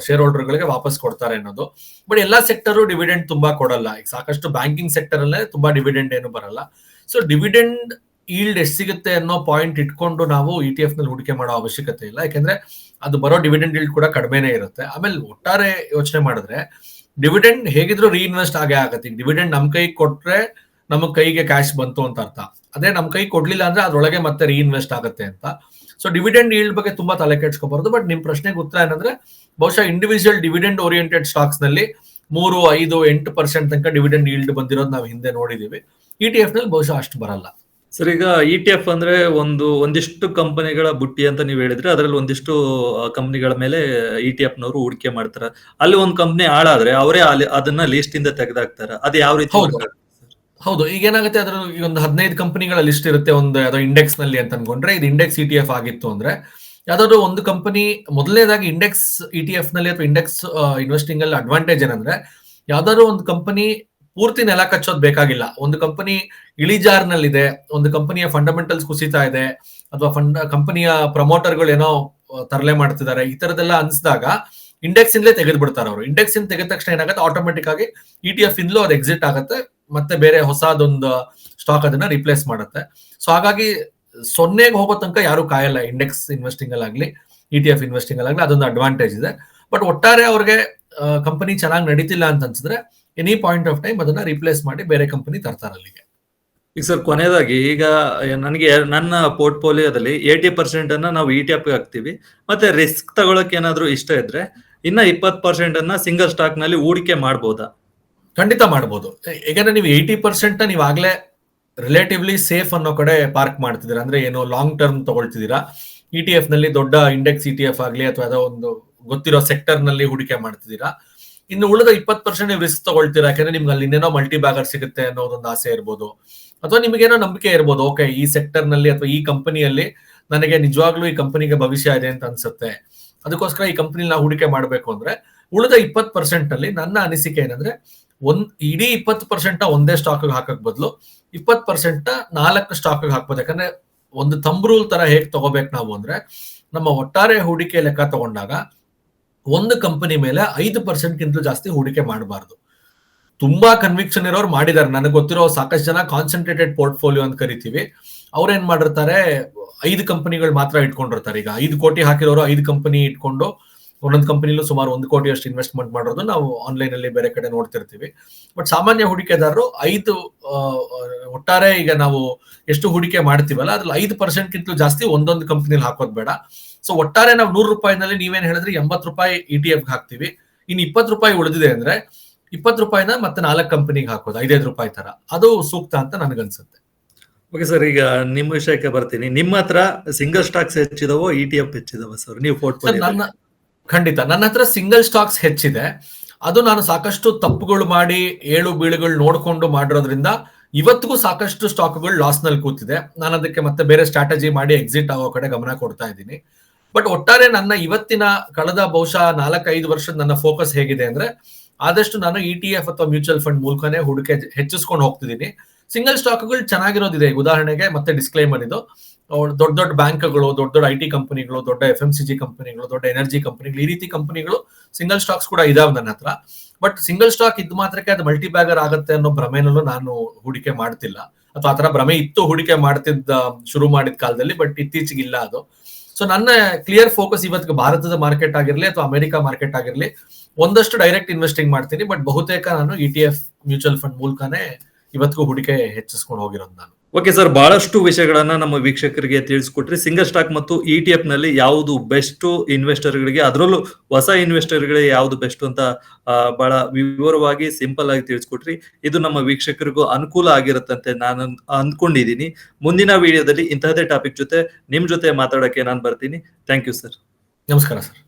ಶೇರ್ ಹೋಲ್ಡರ್ಗಳಿಗೆ ವಾಪಸ್ ಕೊಡ್ತಾರೆ ಅನ್ನೋದು. ಬಟ್ ಎಲ್ಲಾ ಸೆಕ್ಟರು ಡಿವಿಡೆಂಡ್ ತುಂಬಾ ಕೊಡಲ್ಲ. ಈಗ ಸಾಕಷ್ಟು ಬ್ಯಾಂಕಿಂಗ್ ಸೆಕ್ಟರ್ ಅಲ್ಲೇ ತುಂಬಾ ಡಿವಿಡೆಂಡ್ ಏನು ಬರಲ್ಲ. ಸೊ ಡಿವಿಡೆಂಡ್ ಈಲ್ಡ್ ಎಷ್ಟು ಸಿಗುತ್ತೆ ಅನ್ನೋ ಪಾಯಿಂಟ್ ಇಟ್ಕೊಂಡು ನಾವು ಇ ಟಿ ಎಫ್ನಲ್ಲಿ ಹೂಡಿಕೆ ಮಾಡೋ ಅವಶ್ಯಕತೆ ಇಲ್ಲ. ಯಾಕೆಂದ್ರೆ ಅದು ಬರೋ ಡಿವಿಡೆಂಡ್ ಈಲ್ಡ್ ಕೂಡ ಕಡಿಮೆನೇ ಇರುತ್ತೆ. ಆಮೇಲೆ ಒಟ್ಟಾರೆ ಯೋಚನೆ ಮಾಡಿದ್ರೆ ಡಿವಿಡೆಂಡ್ ಹೇಗಿದ್ರು ರೀಇನ್ವೆಸ್ಟ್ ಆಗೇ ಆಗತ್ತೆ. ಈಗ ಡಿವಿಡೆಂಡ್ ನಮ್ಮ ಕೈ ಕೊಟ್ರೆ ನಮ್ಮ ಕೈಗೆ ಕ್ಯಾಶ್ ಬಂತು ಅಂತ ಅರ್ಥ. ಅದೇ ನಮ್ಮ ಕೈ ಕೊಡ್ಲಿಲ್ಲ ಅಂದ್ರೆ ಅದ್ರೊಳಗೆ ಮತ್ತೆ ರೀಇನ್ವೆಸ್ಟ್ ಆಗುತ್ತೆ ಅಂತ. ಸೊ ಡಿವಿಡೆಂಡ್ ಈಲ್ಡ್ ಬಗ್ಗೆ ತುಂಬಾ ತಲೆ ಕೆಡ್ಸ್ಕೋಬಾರ್ದು. ಬಟ್ ನಿಮ್ ಪ್ರಶ್ನೆಗೆ ಉತ್ತರ ಏನಂದ್ರೆ, ಬಹುಶಃ ಇಂಡಿವಿಜುವಲ್ ಡಿವಿಡೆಂಡ್ ಓರಿಯೆಂಟೆಡ್ ಸ್ಟಾಕ್ಸ್ನಲ್ಲಿ ಮೂರು, ಐದು, ಎಂಟು ಪರ್ಸೆಂಟ್ ತನಕ ಡಿವಿಡೆಂಡ್ ಈಲ್ಡ್ ಬಂದಿರೋದು ನಾವು ಹಿಂದೆ ನೋಡಿದೀವಿ. ಇ ಟಿ ಎಫ್ನಲ್ಲಿ ಬಹುಶಃ ಅಷ್ಟು ಬರಲ್ಲ. ಸರ್ ಈಗ ಇ ಟಿ ಎಫ್ ಅಂದ್ರೆ ಒಂದು ಒಂದಿಷ್ಟು ಕಂಪನಿಗಳ ಬುಟ್ಟಿ ಅಂತ ನೀವು ಹೇಳಿದ್ರೆ ಅದರಲ್ಲಿ ಒಂದಿಷ್ಟು ಕಂಪನಿಗಳ ಮೇಲೆ ಇ ಟಿ ಎಫ್ ನವರು ಹೂಡಿಕೆ ಮಾಡ್ತಾರೆ. ಅಲ್ಲಿ ಒಂದು ಕಂಪನಿ ಹಾಳಾದ್ರೆ ಅವರೇ ಅದನ್ನ ಲಿಸ್ಟ್ ಇಂದ ತೆಗೆದಾಕ್ತಾರೆ. ಅದು ಯಾವ ರೀತಿ ಹೌದು. ಹೌದು. ಈಗ ಏನಾಗುತ್ತೆ ಅದ್ರ ಈಗ ಒಂದು ಹದಿನೈದು ಕಂಪನಿಗಳ ಲಿಸ್ಟ್ ಇರುತ್ತೆ ಒಂದು ಯಾವ್ದೋ ಇಂಡೆಕ್ಸ್ನಲ್ಲಿ ಅಂತ ಅನ್ಕೊಂಡ್ರೆ ಇದು ಇಂಡೆಕ್ಸ್ ಇ ಟಿ ಎಫ್ ಆಗಿತ್ತು ಅಂದ್ರೆ ಯಾವ್ದಾದ್ರು ಒಂದು ಕಂಪನಿ ಮೊದಲನೇದಾಗಿ ಇಂಡೆಕ್ಸ್ ಇ ಟಿ ಎಫ್ನಲ್ಲಿ ಅಥವಾ ಇಂಡೆಕ್ಸ್ ಇನ್ವೆಸ್ಟಿಂಗ್ ಅಲ್ಲಿ ಅಡ್ವಾಂಟೇಜ್ ಏನಂದ್ರೆ ಯಾವ್ದಾದ್ರು ಒಂದು ಕಂಪನಿ ಪೂರ್ತಿ ನೆಲ ಕಚ್ಚೋದ್ ಬೇಕಾಗಿಲ್ಲ. ಒಂದು ಕಂಪನಿ ಇಳಿಜಾರ್ನಲ್ಲಿದೆ ಒಂದು ಕಂಪನಿಯ ಫಂಡಮೆಂಟಲ್ಸ್ ಕುಸಿತಾ ಇದೆ, ಅಥವಾ ಫಂಡ್ ಕಂಪನಿಯ ಪ್ರಮೋಟರ್ಗಳು ಏನೋ ತರಲೆ ಮಾಡ್ತಿದ್ದಾರೆ, ಈ ತರದೆಲ್ಲ ಅನ್ಸಿದಾಗ ಇಂಡೆಕ್ಸ್ ಇಂದಲೇ ತೆಗೆದು ಬಿಡ್ತಾರೆ ಅವರು. ಇಂಡೆಕ್ಸ್ ಇಂದ ತೆಗೆದ ತಕ್ಷಣ ಏನಾಗುತ್ತೆ ಆಟೋಮೆಟಿಕ್ ಆಗಿ ಇ ಟಿ ಎಫ್ ಇಂದಲೂ ಅದು ಎಕ್ಸಿಟ್ ಆಗುತ್ತೆ, ಮತ್ತೆ ಬೇರೆ ಹೊಸದೊಂದು ಸ್ಟಾಕ್ ಅದನ್ನ ರಿಪ್ಲೇಸ್ ಮಾಡುತ್ತೆ. ಸೊ ಹಾಗಾಗಿ ಸೊನ್ನೆಗೆ ಹೋಗೋ ತನಕ ಯಾರು ಕಾಯಲ್ಲ ಇಂಡೆಕ್ಸ್ ಇನ್ವೆಸ್ಟಿಂಗ್ ಅಲ್ಲಾಗ್ಲಿ ಇ ಟಿ ಎಫ್ ಇನ್ವೆಸ್ಟಿಂಗ್ ಅಲ್ಲಾಗ್ಲಿ ಅದೊಂದು ಅಡ್ವಾಂಟೇಜ್ ಇದೆ. ಬಟ್ ಒಟ್ಟಾರೆ ಅವ್ರಿಗೆ ಕಂಪನಿ ಚೆನ್ನಾಗಿ ನಡೀತಿಲ್ಲ ಅಂತ ಅನ್ಸಿದ್ರೆ ಎನಿ ಪಾಯಿಂಟ್ ಆಫ್ ಟೈಮ್ ಅದನ್ನ ರಿಪ್ಲೇಸ್ ಮಾಡಿ ಬೇರೆ ಕಂಪನಿ ತರ್ತಾರೆ ಅಲ್ಲಿಗೆ. ಈಗ ಸರ್ ಕೊನೆಯದಾಗಿ ಈಗ ನನಗೆ ನನ್ನ ಪೋರ್ಟ್ಫೋಲಿಯೋದಲ್ಲಿ ಏಯ್ಟಿ ಪರ್ಸೆಂಟ್ ಅನ್ನ ನಾವು ಇ ಟಿ ಎಫ್ ಹಾಕ್ತಿವಿ. ಮತ್ತೆ ರಿಸ್ಕ್ ತಗೊಳಕ್ ಏನಾದ್ರು ಇಷ್ಟ ಇದ್ರೆ ಇನ್ನ ಇಪ್ಪತ್ತು ಪರ್ಸೆಂಟ್ ಅನ್ನ ಸಿಂಗಲ್ ಸ್ಟಾಕ್ನಲ್ಲಿ ಹೂಡಿಕೆ ಮಾಡಬಹುದಾ ಖಂಡಿತ ಮಾಡಬಹುದು ಯಾಕಂದ್ರೆ ನೀವು ಏಯ್ಟಿ ಪರ್ಸೆಂಟ್ ನೀವು ಆಗ್ಲೇ ರಿಲೇಟಿವ್ಲಿ ಸೇಫ್ ಅನ್ನೋ ಕಡೆ ಪಾರ್ಕ್ ಮಾಡ್ತಿದ್ದೀರಾ. ಅಂದ್ರೆ ಏನೋ ಲಾಂಗ್ ಟರ್ಮ್ ತಗೊಳ್ತಿದ್ದೀರಾ? ಇ ಟಿ ಎಫ್ನಲ್ಲಿ ದೊಡ್ಡ ಇಂಡೆಕ್ಸ್ ಇ ಟಿ ಎಫ್ ಆಗ್ಲಿ ಅಥವಾ ಯಾವುದೋ ಒಂದು ಗೊತ್ತಿರೋ ಸೆಕ್ಟರ್ನಲ್ಲಿ ಹೂಡಿಕೆ ಮಾಡ್ತಿದ್ದೀರಾ? ಇನ್ನು ಉಳಿದ ಇಪ್ಪತ್ತು ಪರ್ಸೆಂಟ್ ನೀವು ರಿಸ್ಕ್ ತಗೊಳ್ತೀರಾ? ಯಾಕಂದ್ರೆ ನಿಮ್ಗೆ ಅಲ್ಲಿ ಇನ್ನೇನೋ ಮಲ್ಟಿ ಬ್ಯಾಗರ್ ಸಿಗುತ್ತೆ ಅನ್ನೋದೊಂದು ಆಸೆ ಇರ್ಬೋದು. ಅಥವಾ ನಿಮಗೇನೋ ನಂಬಿಕೆ ಇರ್ಬೋದು ಓಕೆ ಈ ಸೆಕ್ಟರ್ನಲ್ಲಿ ಅಥವಾ ಈ ಕಂಪನಿಯಲ್ಲಿ ನನಗೆ ನಿಜವಾಗ್ಲೂ ಈ ಕಂಪನಿಗೆ ಭವಿಷ್ಯ ಇದೆ ಅಂತ ಅನ್ಸುತ್ತೆ. ಅದಕ್ಕೋಸ್ಕರ ಈ ಕಂಪನಿ ನಾವು ಹೂಡಿಕೆ ಮಾಡಬೇಕು ಅಂದ್ರೆ, ಉಳಿದ ಇಪ್ಪತ್ತು ಪರ್ಸೆಂಟ್ ಅಲ್ಲಿ ನನ್ನ ಅನಿಸಿಕೆ ಏನಂದ್ರೆ, ಒಂದ್, ಇಡೀ ಇಪ್ಪತ್ತು ಪರ್ಸೆಂಟ್ ಒಂದೇ ಸ್ಟಾಕ್ ಹಾಕಕ್ ಬದಲು ಇಪ್ಪತ್ತು ಪರ್ಸೆಂಟ್ ನಾಲ್ಕು ಸ್ಟಾಕ್ ಹಾಕ್ಬೋದು. ಯಾಕಂದ್ರೆ ಒಂದು ತಂಬ್ರೂಲ್ ತರ ಹೇಗೆ ತಗೋಬೇಕು ನಾವು ಅಂದ್ರೆ, ನಮ್ಮ ಒಟ್ಟಾರೆ ಹೂಡಿಕೆ ಲೆಕ್ಕ ತಗೊಂಡಾಗ ಒಂದು ಕಂಪನಿ ಮೇಲೆ ಐದು ಪರ್ಸೆಂಟ್ಗಿಂತಲೂ ಜಾಸ್ತಿ ಹೂಡಿಕೆ ಮಾಡಬಾರ್ದು. ತುಂಬಾ ಕನ್ವಿಕ್ಷನ್ ಇರೋರು ಮಾಡಿದ್ದಾರೆ. ನನಗೆ ಗೊತ್ತಿರೋ ಸಾಕಷ್ಟು ಜನ ಕಾನ್ಸಂಟ್ರೇಟೆಡ್ ಪೋರ್ಟ್ಫೋಲಿಯೋ ಅಂತ ಕರಿತೀವಿ. ಅವ್ರೇನ್ ಮಾಡಿರ್ತಾರೆ, ಐದು ಕಂಪನಿಗಳು ಮಾತ್ರ ಇಟ್ಕೊಂಡಿರ್ತಾರೆ. ಈಗ ಐದು ಕೋಟಿ ಹಾಕಿರೋರು ಐದು ಕಂಪನಿ ಇಟ್ಕೊಂಡು ಒಂದೊಂದು ಕಂಪನಿಲೂ ಸುಮಾರು ಒಂದು ಕೋಟಿ ಅಷ್ಟು ಇನ್ವೆಸ್ಟ್ಮೆಂಟ್ ಮಾಡೋದು ನಾವು ಆನ್ಲೈನ್ ಅಲ್ಲಿ ಬೇರೆ ಕಡೆ ನೋಡ್ತಿರ್ತೀವಿ. ಬಟ್ ಸಾಮಾನ್ಯ ಹೂಡಿಕೆದಾರರು ಐದು ಒಟ್ಟಾರೆ ಈಗ ನಾವು ಎಷ್ಟು ಹೂಡಿಕೆ ಮಾಡ್ತೀವಲ್ಲ ಅದ್ರಲ್ಲಿ ಐದು ಪರ್ಸೆಂಟ್ ಕಿಂತ ಜಾಸ್ತಿ ಒಂದೊಂದು ಕಂಪನಿಲಿ ಹಾಕೋದ್ ಬೇಡ. ಸೊ ಒಟ್ಟಾರೆ ನಾವು ನೂರು ರೂಪಾಯಿನಲ್ಲಿ ನೀವೇನು ಹೇಳಿದ್ರೆ ಎಂಬತ್ತು ರೂಪಾಯಿ ಇ ಟಿ ಎಫ್ ಹಾಕ್ತಿವಿ. ಇನ್ನು ಇಪ್ಪತ್ತು ರೂಪಾಯಿ ಉಳಿದಿದೆ ಅಂದ್ರೆ ಇಪ್ಪತ್ತು ರೂಪಾಯಿನ ಮತ್ತೆ ನಾಲ್ಕು ಕಂಪನಿಗೆ ಹಾಕೋದು ಐದೈದು ರೂಪಾಯಿ ತರ. ಅದು ಸೂಕ್ತ ಅಂತ ನನಗನ್ಸುತ್ತೆ. ಓಕೆ ಸರ್ ಈಗ ನಿಮ್ಮ ವಿಷಯಕ್ಕೆ ಬರ್ತೀನಿ. ನಿಮ್ಮ ಹತ್ರ ಸಿಂಗಲ್ ಸ್ಟಾಕ್ಸ್ ಹೆಚ್ಚಿದವೋ ಇ ಟಿ ಎಫ್ ಹೆಚ್ಚಿದವ ಸರ್ ನೀವು ನನ್ನ ಖಂಡಿತ. ನನ್ನ ಹತ್ರ ಸಿಂಗಲ್ ಸ್ಟಾಕ್ಸ್ ಹೆಚ್ಚಿದೆ. ಅದು ನಾನು ಸಾಕಷ್ಟು ತಪ್ಪುಗಳು ಮಾಡಿ, ಏಳು ಬೀಳುಗಳು ನೋಡಿಕೊಂಡು ಮಾಡಿರೋದ್ರಿಂದ ಇವತ್ತಿಗೂ ಸಾಕಷ್ಟು ಸ್ಟಾಕ್ಗಳು ಲಾಸ್ನಲ್ಲಿ ಕೂತಿದೆ. ನಾನು ಅದಕ್ಕೆ ಮತ್ತೆ ಬೇರೆ ಸ್ಟ್ರಾಟಜಿ ಮಾಡಿ ಎಕ್ಸಿಟ್ ಆಗೋ ಕಡೆ ಗಮನ ಕೊಡ್ತಾ ಇದ್ದೀನಿ. ಬಟ್ ಒಟ್ಟಾರೆ ನನ್ನ ಇವತ್ತಿನ ಕಳೆದ ಬಹುಶಃ ನಾಲ್ಕೈದು ವರ್ಷದ ನನ್ನ ಫೋಕಸ್ ಹೇಗಿದೆ ಅಂದ್ರೆ ಆದಷ್ಟು ನಾನು ಇ ಟಿ ಎಫ್ ಅಥವಾ ಮ್ಯೂಚುವಲ್ ಫಂಡ್ ಮೂಲಕನೇ ಹೂಡಿಕೆ ಹೆಚ್ಚಿಸ್ಕೊಂಡು ಹೋಗ್ತಿದ್ದೀನಿ. ಸಿಂಗಲ್ ಸ್ಟಾಕ್ಗಳು ಚೆನ್ನಾಗಿರೋದಿದೆ. ಉದಾಹರಣೆಗೆ ಮತ್ತೆ ಡಿಸ್ಕ್ಲೈಮರ್ ಇದು. ದೊಡ್ಡ ದೊಡ್ಡ ಬ್ಯಾಂಕ್ಗಳು, ದೊಡ್ಡ ದೊಡ್ಡ ಐ ಟಿ ಕಂಪನಿಗಳು, ದೊಡ್ಡ ಎಫ್ ಎಂ ಸಿ ಜಿ ಕಂಪನಿಗಳು, ದೊಡ್ಡ ಎನರ್ಜಿ ಕಂಪನಿಗಳು, ಈ ರೀತಿ ಕಂಪನಿಗಳು ಸಿಂಗಲ್ ಸ್ಟಾಕ್ಸ್ ಕೂಡ ಇದಾವೆ ನನ್ನ ಹತ್ರ. ಬಟ್ ಸಿಂಗಲ್ ಸ್ಟಾಕ್ ಇದ್ ಮಾತ್ರಕ್ಕೆ ಅದು ಮಲ್ಟಿ ಬ್ಯಾಗರ್ ಆಗುತ್ತೆ ಅನ್ನೋ ಭ್ರಮೆನಲ್ಲೂ ನಾನು ಹೂಡಿಕೆ ಮಾಡ್ತಿಲ್ಲ. ಅಥವಾ ಆತರ ಭ್ರಮೆ ಇತ್ತು ಹೂಡಿಕೆ ಮಾಡ್ತಿದ್ದ, ಶುರು ಮಾಡಿದ ಕಾಲದಲ್ಲಿ, ಬಟ್ ಇತ್ತೀಚೆಗೆ ಇಲ್ಲ ಅದು. ಸೊ ನನ್ನ ಕ್ಲಿಯರ್ ಫೋಕಸ್ ಇವತ್ತಿಗೆ ಭಾರತದ ಮಾರ್ಕೆಟ್ ಆಗಿರ್ಲಿ ಅಥವಾ ಅಮೆರಿಕ ಮಾರ್ಕೆಟ್ ಆಗಿರ್ಲಿ, ಒಂದಷ್ಟು ಡೈರೆಕ್ಟ್ ಇನ್ವೆಸ್ಟಿಂಗ್ ಮಾಡ್ತೀನಿ. ಬಟ್ ಬಹುತೇಕ ನಾನು E T F mutual fund ಮೂಲಕನೇ ಇವತ್ತಿಗೂ ಹೂಡಿಕೆ ಹೆಚ್ಚಿಸ್ಕೊಂಡು ಹೋಗಿರೋದು ನಾನು. ಓಕೆ ಸರ್ ಬಹಳಷ್ಟು ವಿಷಯಗಳನ್ನ ನಮ್ಮ ವೀಕ್ಷಕರಿಗೆ ತಿಳಿಸ್ಕೊಟ್ರಿ. ಸಿಂಗಲ್ ಸ್ಟಾಕ್ ಮತ್ತು ಇ ಟಿ ಎಫ್ನಲ್ಲಿ ಯಾವುದು ಬೆಸ್ಟ್ ಇನ್ವೆಸ್ಟರ್ ಗಳಿಗೆ, ಅದರಲ್ಲೂ ಹೊಸ ಇನ್ವೆಸ್ಟರ್ ಇನ್ವೆಸ್ಟರ್ಗಳಿಗೆ ಯಾವುದು ಬೆಸ್ಟ್ ಅಂತ ಬಹಳ ವಿವರವಾಗಿ ಸಿಂಪಲ್ ಆಗಿ ತಿಳಿಸ್ಕೊಟ್ರಿ. ಇದು ನಮ್ಮ ವೀಕ್ಷಕರಿಗೂ ಅನುಕೂಲ ಆಗಿರುತ್ತಂತೆ ನಾನು ಅಂದ್ಕೊಂಡಿದ್ದೀನಿ ಮುಂದಿನ ವಿಡಿಯೋದಲ್ಲಿ ಇಂತಹದೇ ಟಾಪಿಕ್ ಜೊತೆ, ನಿಮ್ ಜೊತೆ ಮಾತಾಡಕ್ಕೆ ನಾನು ಬರ್ತೀನಿ. ಥ್ಯಾಂಕ್ ಯು ಸರ್ ನಮಸ್ಕಾರ ಸರ್